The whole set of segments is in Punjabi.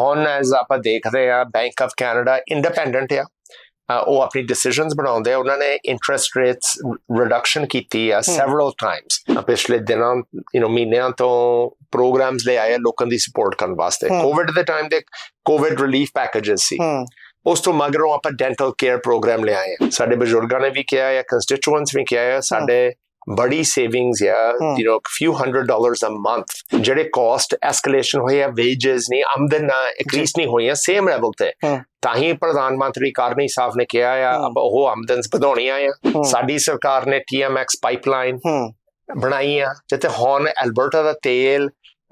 ਹੁਣ ਐਸ ਆਪਾਂ ਦੇਖਦੇ ਆ ਬੈਂਕ ਆਫ ਕੈਨੇਡਾ ਇੰਡੀਪੈਂਡੈਂਟ ਆ ਉਹ ਆਪਣੀ ਡਿਸੀਜਨਸ ਬਣਾਉਂਦੇ ਆ। ਉਹਨਾਂ ਨੇ ਇੰਟਰਸਟ ਰੇਟਸ ਰਿਡਕਸ਼ਨ ਕੀਤੀ ਆ ਸੈਵਰਲ ਟਾਈਮਸ ਪਿਛਲੇ ਦਿਨਾਂ ਯੂ نو ਮਹੀਨਿਆਂ ਤੋਂ ਪ੍ਰੋਗਰਾਮਸ ਲੈ ਆਏ ਲੋਕਾਂ ਦੀ ਸਪੋਰਟ ਕਰਨ ਵਾਸਤੇ। ਕੋਵਿਡ ਦੇ ਟਾਈਮ ਦੇ ਕੋਵਿਡ ਰਿਲੀਫ ਪੈਕੇजेस ਸੀ। ਉਸ ਤੋਂ ਮਗਰੋਂ ਆਪਾਂ ਡੈਂਟਲ ਕੇਅਰ ਪ੍ਰੋਗਰਾਮ ਲੈ ਆਏ ਸਾਡੇ ਬਜ਼ੁਰਗਾਂ ਨੇ ਵੀ ਕਿਹਾ ਹੈ ਕੰਸਟੀਟੂਐਂਟਸ ਵੀ ਕਿਹਾ ਹੈ ਸਾਡੇ ਬੜੀ savings hmm. You know few hundred dollars a month ਜਿਹੜੇ ਕਾਸਟ ਐਸਕੇਲੇਸ਼ਨ ਹੋਈ ਹੈ ਵੇਜਸ ਨਹੀਂ ਆਮਦਨ ਇਨਕਰੀਸ ਨਹੀਂ ਹੋਈ ਹੈ ਸੇਮ ਲੈਵਲ ਤੇ। ਤਾਂ ਹੀ ਪ੍ਰਧਾਨ ਮੰਤਰੀ ਕਾਰਨੀ ਸਾਹਿਬ ਨੇ ਕਿਹਾ ਆ। ਆਪਾਂ ਉਹ ਆਮਦਨ ਵਧਾਉਣੀਆਂ ਆ। ਸਾਡੀ ਸਰਕਾਰ ਨੇ ਟੀਐਮਐਕਸ ਪਾਈਪਲਾਈਨ ਬਣਾਈ ਆ ਜਿੱਥੇ ਹੁਣ ਐਲਬਰਟਾ ਦਾ ਤੇਲ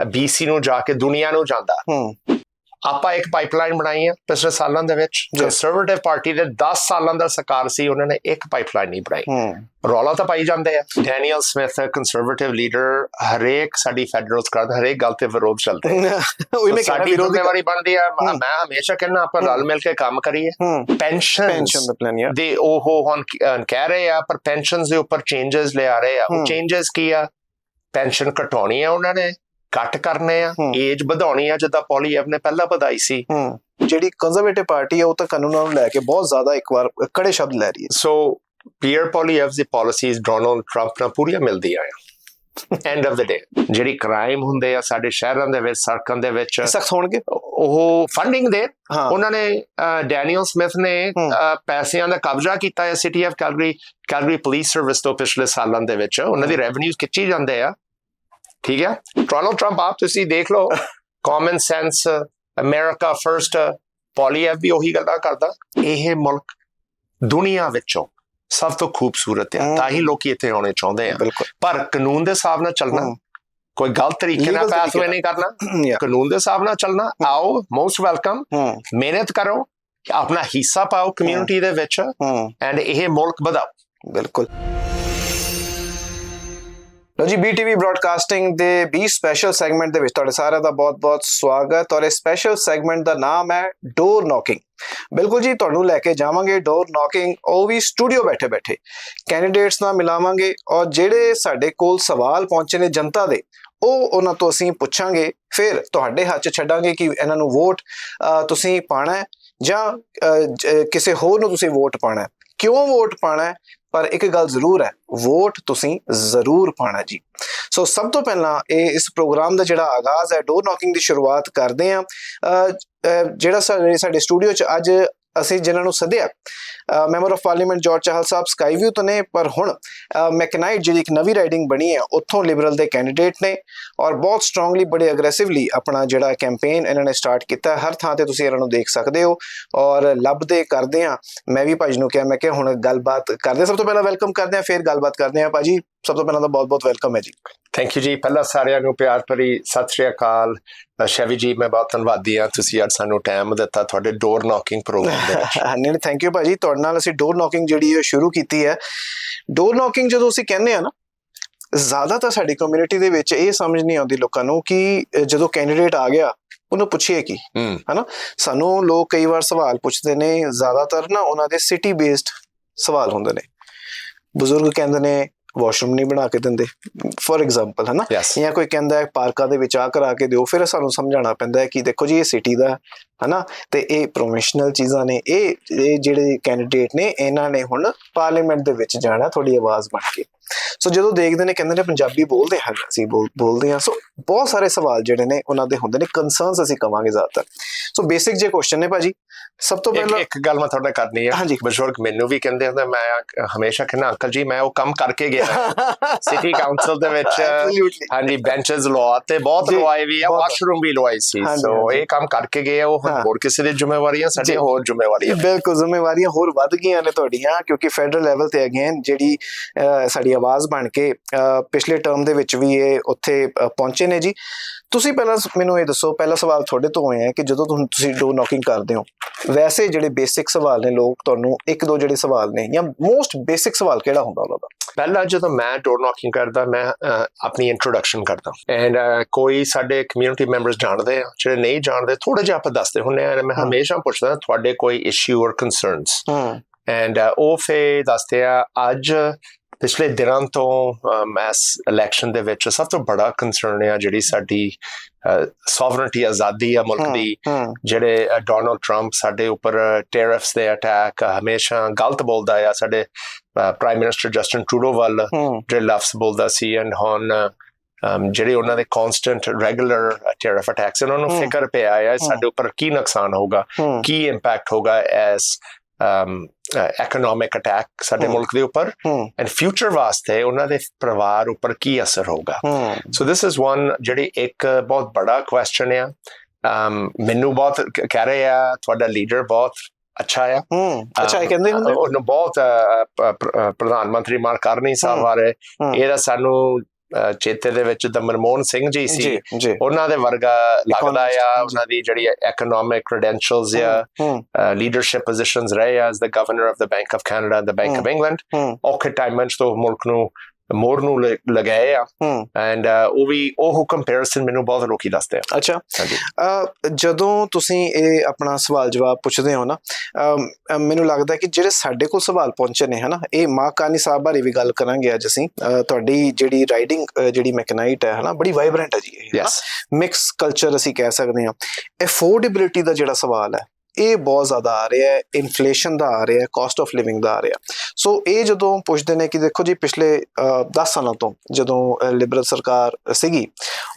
ਬੀਸੀ ਨੂੰ ਜਾ ਕੇ ਦੁਨੀਆ ਨੂੰ ਜਾਂਦਾ। ਆਪਾਂ ਇੱਕ ਪਾਈਪਲਾਈਨ ਬਣਾਈ ਆ ਪਿਛਲੇ ਸਾਲਾਂ ਦੇ ਵਿੱਚ ਕੰਸਰਵੇਟਿਵ ਪਾਰਟੀ ਦੇ 10 ਸਾਲਾਂ ਦਾ ਸਰਕਾਰ ਸੀ ਉਹਨਾਂ ਨੇ ਇੱਕ ਪਾਈਪਲਾਈਨ ਨਹੀਂ ਬਣਾਈ। ਰੌਲਾ ਤਾਂ ਪਾਈ ਜਾਂਦੇ ਆ। ਡੈਨੀਅਲ ਸਮਿਥ ਕੰਸਰਵੇਟਿਵ ਲੀਡਰ ਹਰੇਕ ਸਾਡੀ ਫੈਡਰਲ ਸਰਕਾਰ ਦਾ ਹਰੇਕ ਗੱਲ ਤੇ ਵਿਰੋਧ ਚੱਲਦੇ ਉਹ ਮੈਂ ਕਹਿੰਦਾ ਵਿਰੋਧ ਦੇ ਵਾਰੀ ਬਣਦੀ ਆ। ਮੈਂ ਹਮੇਸ਼ਾ ਕਹਿੰਦਾ ਆਪਾਂ ਰਲ ਮਿਲ ਕੇ ਕੰਮ ਕਰੀਏ। ਪੈਨਸ਼ਨ ਪੈਨਸ਼ਨ ਦਾ ਪਲਾਨ ਯਾਰ ਦੇ ਉਹ ਹੁਣ ਕਹਿ ਰਹੇ ਆ ਪਰ ਪੈਨਸ਼ਨਸ ਦੇ ਉੱਪਰ ਚੇਂਜਸ ਲੈ ਆ ਰਹੇ ਆ। ਉਹ ਚੇਂਜਸ ਕੀ ਆ? ਪੈਨਸ਼ਨ ਘਟਾਉਣੀ ਆ ਉਹਨਾਂ ਨੇ। ਕੱਟ ਕਰਨੇ ਆ। ਏਜ ਵਧਾਉਣੀ ਆ ਜਿੱਦਾਂ ਪੋਲੀਐਵ ਨੇ ਪਹਿਲਾਂ ਵਧਾਈ ਸੀ। ਜਿਹੜੀ ਕੰਜ਼ਰਵੇਟਿਵ ਪਾਰਟੀ ਹੈ ਉਹ ਤਾਂ ਕਾਨੂੰਨਾਂ ਨੂੰ ਲੈ ਕੇ ਬਹੁਤ ਜ਼ਿਆਦਾ ਇੱਕ ਵਾਰ ਕੜੇ ਸ਼ਬਦ ਲੈ ਰਹੀ ਹੈ। ਸੋ ਪੀਅਰ ਪੋਲੀਐਵ ਦੀ ਪਾਲਿਸੀਜ਼ ਡੋਨਲਡ ਟਰੰਪ ਨਾਲ ਪੂਰੀਆਂ ਮਿਲਦੀਆਂ ਆ। ਐਂਡ ਆਫ ਦ ਡੇ ਜਿਹੜੀ ਕ੍ਰਾਈਮ ਹੁੰਦੇ ਆ ਸਾਡੇ ਸ਼ਹਿਰਾਂ ਦੇ ਵਿੱਚ ਸੜਕਾਂ ਦੇ ਵਿੱਚ ਸਖਤ ਹੋਣਗੇ? ਉਹ ਫੰਡਿੰਗ ਦੇ। ਉਹਨਾਂ ਨੇ ਡੈਨੀਅਲ ਸਮਿਥ ਨੇ ਪੈਸਿਆਂ ਦਾ ਕਬਜ਼ਾ ਕੀਤਾ ਹੈ city of Calgary Calgary police service ਤੋਂ ਪਿਛਲੇ ਸਾਲਾਂ ਦੇ ਵਿੱਚ। ਉਹਨਾਂ ਦੀ ਰੈਵਨਿਊਜ਼ ਖਿੱਚੀ ਜਾਂਦੇ ਆ। ਠੀਕ ਹੈ? ਡੋਨਲਡ ਟਰੰਪ ਆਪ ਤੁਸੀਂ ਦੇਖ ਲਓ common sense America first Poilievre ਵੀ ਉਹੀ ਗੱਲਾਂ ਕਰਦਾ। ਇਹ ਮੁਲਕ ਦੁਨੀਆ ਵਿੱਚੋਂ ਸਭ ਤੋਂ ਖੂਬਸੂਰਤ ਹੈ। ਤਾਂ ਹੀ ਲੋਕੀ ਇੱਥੇ ਆਉਣੇ ਚਾਹੁੰਦੇ ਆ। ਪਰ ਕਾਨੂੰਨ ਦੇ ਹਿਸਾਬ ਨਾਲ ਚੱਲਣਾ। ਕੋਈ ਗਲਤ ਤਰੀਕੇ ਨਾਲ ਨਾਲ। ਨਹੀਂ ਕਰਨਾ ਕਾਨੂੰਨ ਦੇ ਹਿਸਾਬ ਨਾਲ ਚੱਲਣਾ ਆਓ ਮੋਸਟ ਵੈਲਕਮ ਮਿਹਨਤ ਕਰੋ ਆਪਣਾ ਹਿੱਸਾ ਪਾਓ ਕਮਿਊਨਿਟੀ ਦੇ ਵਿੱਚ ਐਂਡ ਇਹ ਮੁਲਕ ਵਧਾਓ। ਬਿਲਕੁਲ। ਲੋ ਜੀ BTV ਬ੍ਰਾਡਕਾਸਟਿੰਗ ਦੇ 20 ਸਪੈਸ਼ਲ ਸੈਗਮੈਂਟ ਦੇ ਵਿੱਚ ਤੁਹਾਡੇ ਸਾਰਿਆਂ ਦਾ ਬਹੁਤ-ਬਹੁਤ ਸਵਾਗਤ ਔਰ ਇਹ ਸਪੈਸ਼ਲ ਸੈਗਮੈਂਟ ਦਾ ਨਾਮ ਹੈ ਡੋਰ ਨੌਕਿੰਗ ਬਿਲਕੁਲ ਜੀ, ਤੁਹਾਨੂੰ ਲੈ ਕੇ ਜਾਵਾਂਗੇ ਡੋਰ ਨੌਕਿੰਗ ਉਹ ਵੀ ਸਟੂਡੀਓ ਬੈਠੇ-ਬੈਠੇ ਕੈਂਡੀਡੇਟਸ ਨਾਲ ਮਿਲਾਵਾਂਗੇ ਔਰ ਜਿਹੜੇ ਸਾਡੇ ਕੋਲ ਸਵਾਲ ਪਹੁੰਚੇ ਨੇ ਜਨਤਾ ਦੇ, ਉਹ ਉਹਨਾਂ ਤੋਂ ਅਸੀਂ ਪੁੱਛਾਂਗੇ, ਫਿਰ ਤੁਹਾਡੇ ਹੱਥ 'ਚ ਛੱਡਾਂਗੇ ਕਿ ਇਹਨਾਂ ਨੂੰ ਵੋਟ ਤੁਸੀਂ ਪਾਣਾ ਹੈ ਜਾਂ ਕਿਸੇ ਹੋਰ ਨੂੰ ਤੁਸੀਂ ਵੋਟ ਪਾਣਾ ਹੈ। ਕਿਉਂ ਵੋਟ ਪਾਣਾ ਹੈ? ਪਰ ਇੱਕ ਗੱਲ ਜ਼ਰੂਰ ਹੈ, ਵੋਟ ਤੁਸੀਂ ਜ਼ਰੂਰ ਪਾਣਾ ਜੀ। ਸੋ ਸਭ ਤੋਂ ਪਹਿਲਾਂ ਇਹ ਇਸ ਪ੍ਰੋਗਰਾਮ ਦਾ ਜਿਹੜਾ ਆਗਾਜ਼ ਹੈ ਡੋਰ ਨੌਕਿੰਗ ਦੀ ਸ਼ੁਰੂਆਤ ਕਰਦੇ ਆ ਜਿਹੜਾ ਸਾਡੇ ਸਾਡੇ ਸਟੂਡੀਓ 'ਚ ਅੱਜ ਅਸੀਂ ਜਿਨ੍ਹਾਂ ਨੂੰ ਸੱਦਿਆ। Member of parliament George Chahal Sahib Skyview ਤੋਂ ਨੇ, ਪਰ ਹੁਣ ਮੈਕਨਾਈਟ ਜਿਹੜੀ ਇੱਕ ਨਵੀਂ ਰਾਈਡਿੰਗ ਬਣੀ ਹੈ, ਉੱਥੋਂ ਲਿਬਰਲ ਦੇ ਕੈਂਡੀਡੇਟ ਨੇ ਔਰ ਬਹੁਤ ਸਟਰੋਂਗਲੀ ਬੜੇ ਅਗਰੈਸਿਵਲੀ ਆਪਣਾ ਜਿਹੜਾ ਕੈਂਪੇਨ ਇਹਨਾਂ ਨੇ ਸਟਾਰਟ ਕੀਤਾ। ਹਰ ਥਾਂ ਤੇ ਤੁਸੀਂ ਇਹਨਾਂ ਨੂੰ ਦੇਖ ਸਕਦੇ ਹੋ ਔਰ ਲੱਭਦੇ ਕਰਦੇ ਆ ਮੈਂ ਵੀ ਭਾਜੀ ਨੂੰ ਕਿਹਾ, ਮੈਂ ਕਿਹਾ ਹੁਣ ਗੱਲਬਾਤ ਕਰਦੇ ਹਾਂ। ਸਭ ਤੋਂ ਪਹਿਲਾਂ ਵੈਲਕਮ ਕਰਦੇ ਆ ਫਿਰ ਗੱਲਬਾਤ ਕਰਦੇ ਆ ਭਾਜੀ, ਸਭ ਤੋਂ ਪਹਿਲਾਂ ਤਾਂ ਬਹੁਤ ਬਹੁਤ ਵੈਲਕਮ ਹੈ ਜੀ। ਥੈਂਕ ਯੂ ਜੀ। ਪਹਿਲਾਂ ਸਾਰਿਆਂ ਨੂੰ ਪਿਆਰ ਭਰੀ ਸਤਿ ਸ਼੍ਰੀ ਅਕਾਲ। ਸ਼ੈਵੀ ਜੀ ਮੈਂ ਬਹੁਤ ਧੰਨਵਾਦੀ ਹਾਂ। ਤੁਸੀਂ ਅੱਜ ਸਾਨੂੰ ਟਾਈਮ ਦਿੱਤਾ ਤੁਹਾਡੇ ਡੋਰ ਨੌਕਿੰਗ ਪ੍ਰੋਗਰਾਮ ਦੇ ਵਿੱਚ। ਨਹੀਂ ਨਹੀਂ ਥੈਂਕ ਯੂ ਭਾਜੀ। ਤੁਹਾਡੇ ਨਾਲ ਅਸੀਂ ਡੋਰ ਨੌਕਿੰਗ ਜਿਹੜੀ ਹੈ ਸ਼ੁਰੂ ਕੀਤੀ ਹੈ। ਡੋਰ ਨੌਕਿੰਗ ਜਦੋਂ ਅਸੀਂ ਕਹਿੰਦੇ ਆ ਨਾ ਜ਼ਿਆਦਾ ਤਾਂ ਸਾਡੀ ਕਮਿਊਨਿਟੀ ਦੇ ਵਿੱਚ ਇਹ ਸਮਝ ਨਹੀਂ ਆਉਂਦੀ ਲੋਕਾਂ ਨੂੰ ਕਿ ਜਦੋਂ ਕੈਂਡੀਡੇਟ ਆ ਗਿਆ ਉਹਨੂੰ ਪੁੱਛੀਏ ਕੀ? ਹੂੰ। ਸਾਨੂੰ ਲੋਕ ਕਈ ਵਾਰ ਸਵਾਲ ਪੁੱਛਦੇ ਨੇ। ਜ਼ਿਆਦਾਤਰ ਨਾ ਉਹਨਾਂ ਦੇ ਸਿਟੀ ਬੇਸਡ ਸਵਾਲ ਹੁੰਦੇ ਨੇ। ਬਜ਼ੁਰਗ ਕਹਿੰਦੇ ਨੇ ਵਾਸ਼ਰੂਮ ਨਹੀਂ ਬਣਾ ਕੇ ਦਿੰਦੇ। ਫੋਰ ਐਗਜ਼ਾਮਪਲ ਹੈ ਨਾ ਜਾਂ ਕੋਈ ਕਹਿੰਦਾ ਹੈ ਪਾਰਕਾਂ ਦੇ ਵਿੱਚ ਆ ਕਰਾ ਕੇ ਦਿਓ ਫਿਰ ਸਾਨੂੰ ਸਮਝਾਉਣਾ ਪੈਂਦਾ ਹੈ ਕਿ ਦੇਖੋ ਜੀ ਇਹ ਸਿਟੀ ਦਾ ਹਨਾ? ਤੇ ਇਹ ਪ੍ਰੋਫੈਸ਼ਨਲ ਚੀਜ਼ਾਂ ਨੇ ਇਹ ਇਹ ਜਿਹੜੇ ਕੈਂਡੀਡੇਟ ਨੇ ਇਹਨਾਂ ਨੇ ਹੁਣ ਪਾਰਲੀਮੈਂਟ ਦੇ ਵਿੱਚ ਜਾਣਾ ਥੋੜੀ ਆਵਾਜ਼ ਬਣ ਕੇ। ਸੋ ਜਦੋਂ ਦੇਖਦੇ ਨੇ ਕਹਿੰਦੇ ਨੇ ਪੰਜਾਬੀ ਬੋਲਦੇ ਹਨ ਅਸੀਂ ਬੋਲ- ਬੋਲਦੇ ਹਾਂ। ਸੋ ਬਹੁਤ ਸਾਰੇ ਸਵਾਲ ਜਿਹੜੇ ਨੇ ਉਹਨਾਂ ਦੇ ਹੁੰਦੇ ਨੇ ਕਨਸਰਨਸ ਅਸੀਂ ਕਵਾਂਗੇ ਜ਼ਿਆਦਾਤਰ। ਸੋ ਬੇਸਿਕ ਜੇ ਕੁਐਸਚਨ ਨੇ ਭਾਜੀ। ਸਭ ਤੋਂ ਪਹਿਲਾਂ ਇੱਕ ਗੱਲ ਮੈਂ ਤੁਹਾਡੇ ਕਰਨੀ ਹੈ ਹਾਂਜੀ ਬਜ਼ੁਰਗ ਮੈਨੂੰ ਵੀ ਕਹਿੰਦੇ ਹੁੰਦੇ ਮੈਂ ਹਮੇਸ਼ਾ ਕਹਿੰਦਾ ਅੰਕਲ ਜੀ ਮੈਂ ਉਹ ਕੰਮ ਕਰਕੇ ਗਿਆ ਸਿਟੀ ਕਾਉਂਸਲ ਦੇ ਵਿੱਚ. ਹਾਂਜੀ ਬੈਂਚਸ ਲਵਾ ਤੇ ਬਹੁਤ ਲਵਾਏ ਵੀ ਆ। ਵਾਸ਼ਰੂਮ ਵੀ ਲਵਾਈ ਸੀ ਸੋ। ਇਹ ਕੰਮ ਕਰਕੇ ਗਏ ਉਹ। ਹੋਰ ਕਿਸੇ ਦੀ ਜ਼ਿੰਮੇਵਾਰੀਆਂ। ਸਾਡੀ ਹੋਰ ਜ਼ਿੰਮੇਵਾਰੀਆਂ ਬਿਲਕੁਲ ਜ਼ਿੰਮੇਵਾਰੀਆਂ ਹੋਰ ਵੱਧ ਗਈਆਂ ਨੇ ਤੁਹਾਡੀਆਂ ਕਿਉਂਕਿ ਫੈਡਰਲ ਲੈਵਲ ਤੇ ਅਗੇਨ ਜਿਹੜੀ ਸਾਡੀ ਆਵਾਜ਼ ਬਣ ਕੇ ਪਿਛਲੇ ਟਰਮ ਦੇ ਵਿੱਚ ਵੀ ਇਹ ਉੱਥੇ ਪਹੁੰਚੇ ਨੇ ਜੀ ਤੁਸੀਂ ਪਹਿਲਾਂ ਮੈਨੂੰ ਇਹ ਦੱਸੋ ਪਹਿਲਾ ਸਵਾਲ ਤੁਹਾਡੇ ਤੋਂ ਹੋਇਆ ਹੈ ਕਿ ਜਦੋਂ ਤੁਸੀਂ ਡੋਰ ਨੌਕਿੰਗ ਕਰਦੇ ਹੋ ਵੈਸੇ ਜਿਹੜੇ ਬੇਸਿਕ ਸਵਾਲ ਨੇ ਲੋਕ ਤੁਹਾਨੂੰ ਇੱਕ ਦੋ ਜਿਹੜੇ ਸਵਾਲ ਨੇ ਜਾਂ ਮੋਸਟ ਬੇਸਿਕ ਸਵਾਲ ਕਿਹੜਾ ਹੁੰਦਾ ਉਹਨਾਂ ਦਾ? ਪਹਿਲਾਂ ਜਦੋਂ ਮੈਂ ਡੋਰ ਨੌਕਿੰਗ ਕਰਦਾ ਮੈਂ ਆਪਣੀ ਇੰਟਰੋਡਕਸ਼ਨ ਕਰਦਾ। ਐਂਡ ਕੋਈ ਸਾਡੇ ਕਮਿਊਨਿਟੀ ਮੈਂਬਰਸ ਜਾਣਦੇ ਆ ਜਿਹੜੇ ਨਹੀਂ ਜਾਣਦੇ ਥੋੜਾ ਜਿਹਾ ਆਪਾਂ ਦੱਸਦੇ ਹੁੰਨੇ ਆ। ਮੈਂ। ਹਮੇਸ਼ਾ ਪੁੱਛਦਾ ਤੁਹਾਡੇ ਕੋਈ ਇਸ਼ੂ ਔਰ ਕਨਸਰਨਸ ਐਂਡ ਉਹ ਫੇ ਦੱਸਦੇ ਆ ਅੱਜ ਪਿਛਲੇ ਦਿਨਾਂ ਤੋਂ ਮੈਸ ਇਲੈਕਸ਼ਨ ਦੇ ਵਿੱਚ ਸਭ ਤੋਂ ਬੜਾ ਕੰਸਰਨ ਹੈ ਜਿਹੜੀ ਸਾਡੀ ਸੋਵਰਨਟੀ ਆਜ਼ਾਦੀ ਆ ਮੁਲਕ ਦੀ। ਜਿਹੜੇ ਡੋਨਲਡ ਟਰੰਪ ਸਾਡੇ ਉੱਪਰ ਟੈਰਿਫਸ ਦੇ ਅਟੈਕ ਹਮੇਸ਼ਾ ਗਲਤ ਬੋਲਦਾ ਆ। ਸਾਡੇ ਪ੍ਰਾਈਮ ਮਿਨਿਸਟਰ ਜਸਟਨ ਟਰੂਡੋ ਵੱਲ ਜਿਹੜੇ ਲਫ਼ਜ਼ ਬੋਲਦਾ ਸੀ ਐਂਡ ਹੁਣ ਜਿਹੜੇ ਉਹਨਾਂ ਦੇ ਕਨਸਟੈਂਟ ਰੈਗੂਲਰ ਟੈਰਿਫ ਅਟੈਕਸ ਉਹਨਾਂ ਨੂੰ। ਫਿਕਰ ਪਿਆ ਆ ਸਾਡੇ ਉੱਪਰ ਕੀ ਨੁਕਸਾਨ ਹੋਗਾ ਹੂੰ। ਕੀ ਇੰਪੈਕਟ ਹੋਗਾ ਐਸ ਇਕਨੋਮਿਕ ਅਟੈਕ ਸਾਡੇ ਹਮ। ਮੁਲਕ ਦੇ ਉੱਪਰ ਐਂਡ ਫਿਊਚਰ ਵਾਸਤੇ ਉਹਨਾਂ ਦੇ ਪਰਿਵਾਰ ਉੱਪਰ ਕੀ ਅਸਰ ਹੋਗਾ ਹੂੰ। ਸੋ this is one ਜਿਹੜੀ ਇੱਕ ਬਹੁਤ ਬੜਾ ਕੁਐਸਚਨ ਆ। Um, ਮੈਨੂੰ ਬਹੁਤ ਕਹਿ ਰਹੇ ਆ ਤੁਹਾਡਾ ਲੀਡਰ ਬਹੁਤ ਅੱਛਾ ਆ। ਹੂੰ। ਅੱਛਾ ਇਹ ਕਹਿੰਦੇ ਹੁੰਦੇ? ਉਹਨੂੰ ਬਹੁਤ ਪ੍ਰਧਾਨ ਮੰਤਰੀ ਮਾਰ ਕਰਨੀ ਸਾਹਿਬ ਬਾਰੇ। ਇਹਦਾ ਸਾਨੂੰ ਚੇਤੇ ਦੇ ਵਿੱਚ ਤਾਂ ਮਨਮੋਹਨ ਸਿੰਘ ਜੀ ਸੀ। ਉਹਨਾਂ ਦੇ ਵਰਗਾ ਲੱਗਦਾ ਆ ਉਹਨਾਂ ਦੀ ਜਿਹੜੀ ਇਕਨੋਮਿਕ ਕ੍ਰੈਡੈਂਸ਼ੀਅਲਸ ਆ ਲੀਡਰਸ਼ਿਪ ਪੋਜੀਸ਼ਨਸ ਰਹੇ as the governor of the bank of Canada the bank of. England ਔਖੇ ਟਾਈਮਾਂ 'ਚ ਤੋਂ ਮੁਲਕ ਨੂੰ ਮੋੜ ਨੂੰ ਲਗਾਏ ਆ। ਐਂਡ ਉਹ ਵੀ ਉਹ ਕੰਪੈਰੀਜ਼ਨ ਮੈਨੂੰ ਬਹੁਤ ਲੋਕੀ ਦੱਸਦੇ ਆ। ਅੱਛਾ। ਜਦੋਂ ਤੁਸੀਂ ਇਹ ਆਪਣਾ ਸਵਾਲ ਜਵਾਬ ਪੁੱਛਦੇ ਹੋ ਨਾ ਮੈਨੂੰ ਲੱਗਦਾ ਕਿ ਜਿਹੜੇ ਸਾਡੇ ਕੋਲ ਸਵਾਲ ਪਹੁੰਚੇ ਨੇ ਹਨਾ ਇਹ ਮਾਂ ਕਾਨੀ ਸਾਹਿਬ ਬਾਰੇ ਵੀ ਗੱਲ ਕਰਾਂਗੇ ਅੱਜ ਅਸੀਂ। ਤੁਹਾਡੀ ਜਿਹੜੀ ਰਾਈਡਿੰਗ ਜਿਹੜੀ ਮੈਕਨਾਈਟ ਹੈ ਹਨਾ ਬੜੀ ਵਾਈਬ੍ਰੈਂਟ ਹੈ ਜੀ ਇਹ ਮਿਕਸ ਕਲਚਰ ਅਸੀਂ ਕਹਿ ਸਕਦੇ ਹਾਂ। ਅਫੋਰਡੇਬਿਲਿਟੀ ਦਾ ਜਿਹੜਾ ਸਵਾਲ ਹੈ ਇਹ ਬਹੁਤ ਜ਼ਿਆਦਾ ਆ ਰਿਹਾ ਹੈ ਇਨਫਲੇਸ਼ਨ ਦਾ ਆ ਰਿਹਾ ਹੈ ਕਾਸਟ ਆਫ ਲਿਵਿੰਗ ਦਾ ਆ ਰਿਹਾ ਸੋ ਇਹ ਜਦੋਂ ਪੁੱਛਦੇ ਨੇ ਕਿ ਦੇਖੋ ਜੀ ਪਿਛਲੇ 10 ਸਾਲਾਂ ਤੋਂ ਜਦੋਂ ਲਿਬਰਲ ਸਰਕਾਰ ਸੀਗੀ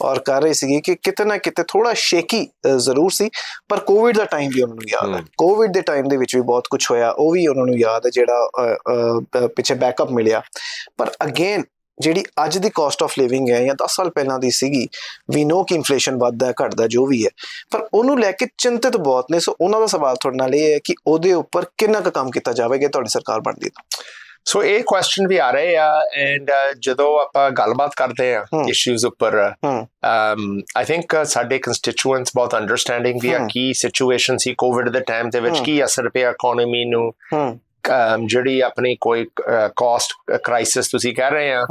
ਔਰ ਕਰ ਰਹੀ ਸੀਗੀ ਕਿ ਕਿਤੇ ਨਾ ਕਿਤੇ ਥੋੜਾ ਸ਼ੇਕੀ ਜ਼ਰੂਰ ਸੀ ਪਰ ਕੋਵਿਡ ਦਾ ਟਾਈਮ ਵੀ ਉਹਨਾਂ ਨੂੰ ਯਾਦ ਹੈ। ਕੋਵਿਡ ਦੇ ਟਾਈਮ ਦੇ ਵਿੱਚ ਵੀ ਬਹੁਤ ਕੁਝ ਹੋਇਆ ਉਹ ਵੀ ਉਹਨਾਂ ਨੂੰ ਯਾਦ ਹੈ ਜਿਹੜਾ ਪਿੱਛੇ ਬੈਕਅਪ ਮਿਲਿਆ। ਪਰ ਅਗੇਨ ਜਿਹੜੀ ਅੱਜ ਦੀ ਕਾਸਟ ਆਫ ਲਿਵਿੰਗ ਹੈ ਜਾਂ 10 ਸਾਲ ਪਹਿਲਾਂ ਦੀ ਸੀਗੀ ਵੀ ਨੋ ਕਿ ਇਨਫਲੇਸ਼ਨ ਵੱਧਦਾ ਹੈ ਘਟਦਾ ਜੋ ਵੀ ਹੈ ਪਰ ਉਹਨੂੰ ਲੈ ਕੇ ਚਿੰਤਿਤ ਬਹੁਤ ਨੇ ਸੋ ਉਹਨਾਂ ਦਾ ਸਵਾਲ ਤੁਹਾਡੇ ਨਾਲ ਇਹ ਹੈ ਕਿ ਉਹਦੇ ਉੱਪਰ ਕਿੰਨਾ ਕੁ ਕੰਮ ਕੀਤਾ ਜਾਵੇਗਾ ਤੁਹਾਡੀ ਸਰਕਾਰ ਬਣਦੀ ਤਾਂ ਸੋ ਇਹ ਕੁਐਸਚਨ ਵੀ ਆ ਰਹੇ ਆ ਐਂਡ ਜਦੋਂ ਆਪਾਂ ਗੱਲਬਾਤ ਕਰਦੇ ਆ। ਇਸ਼ੂਜ਼ ਉੱਪਰ ਹਮ। ਆਈ ਥਿੰਕ ਸਾਡੇ ਕੰਸਟੀਚੁਐਂਟਸ ਬਹੁਤ ਅੰਡਰਸਟੈਂਡਿੰਗ ਵੀ ਆ। ਕੀ ਸਿਚੁਏਸ਼ਨ ਸੀ ਕੋਵਿਡ ਦੇ ਟਾਈਮ ਦੇ ਵਿੱਚ। ਕੀ ਅਸਰ ਪਿਆ ਇਕਨੋਮੀ ਨੂੰ ਜਿਹੜੀ ਆਪਣੀ ਕੋਈ ਕਾਸਟ ਕ੍ਰਾਈਸਿਸ ਤੁਸੀਂ ਕਹਿ ਰਹੇ ਆ।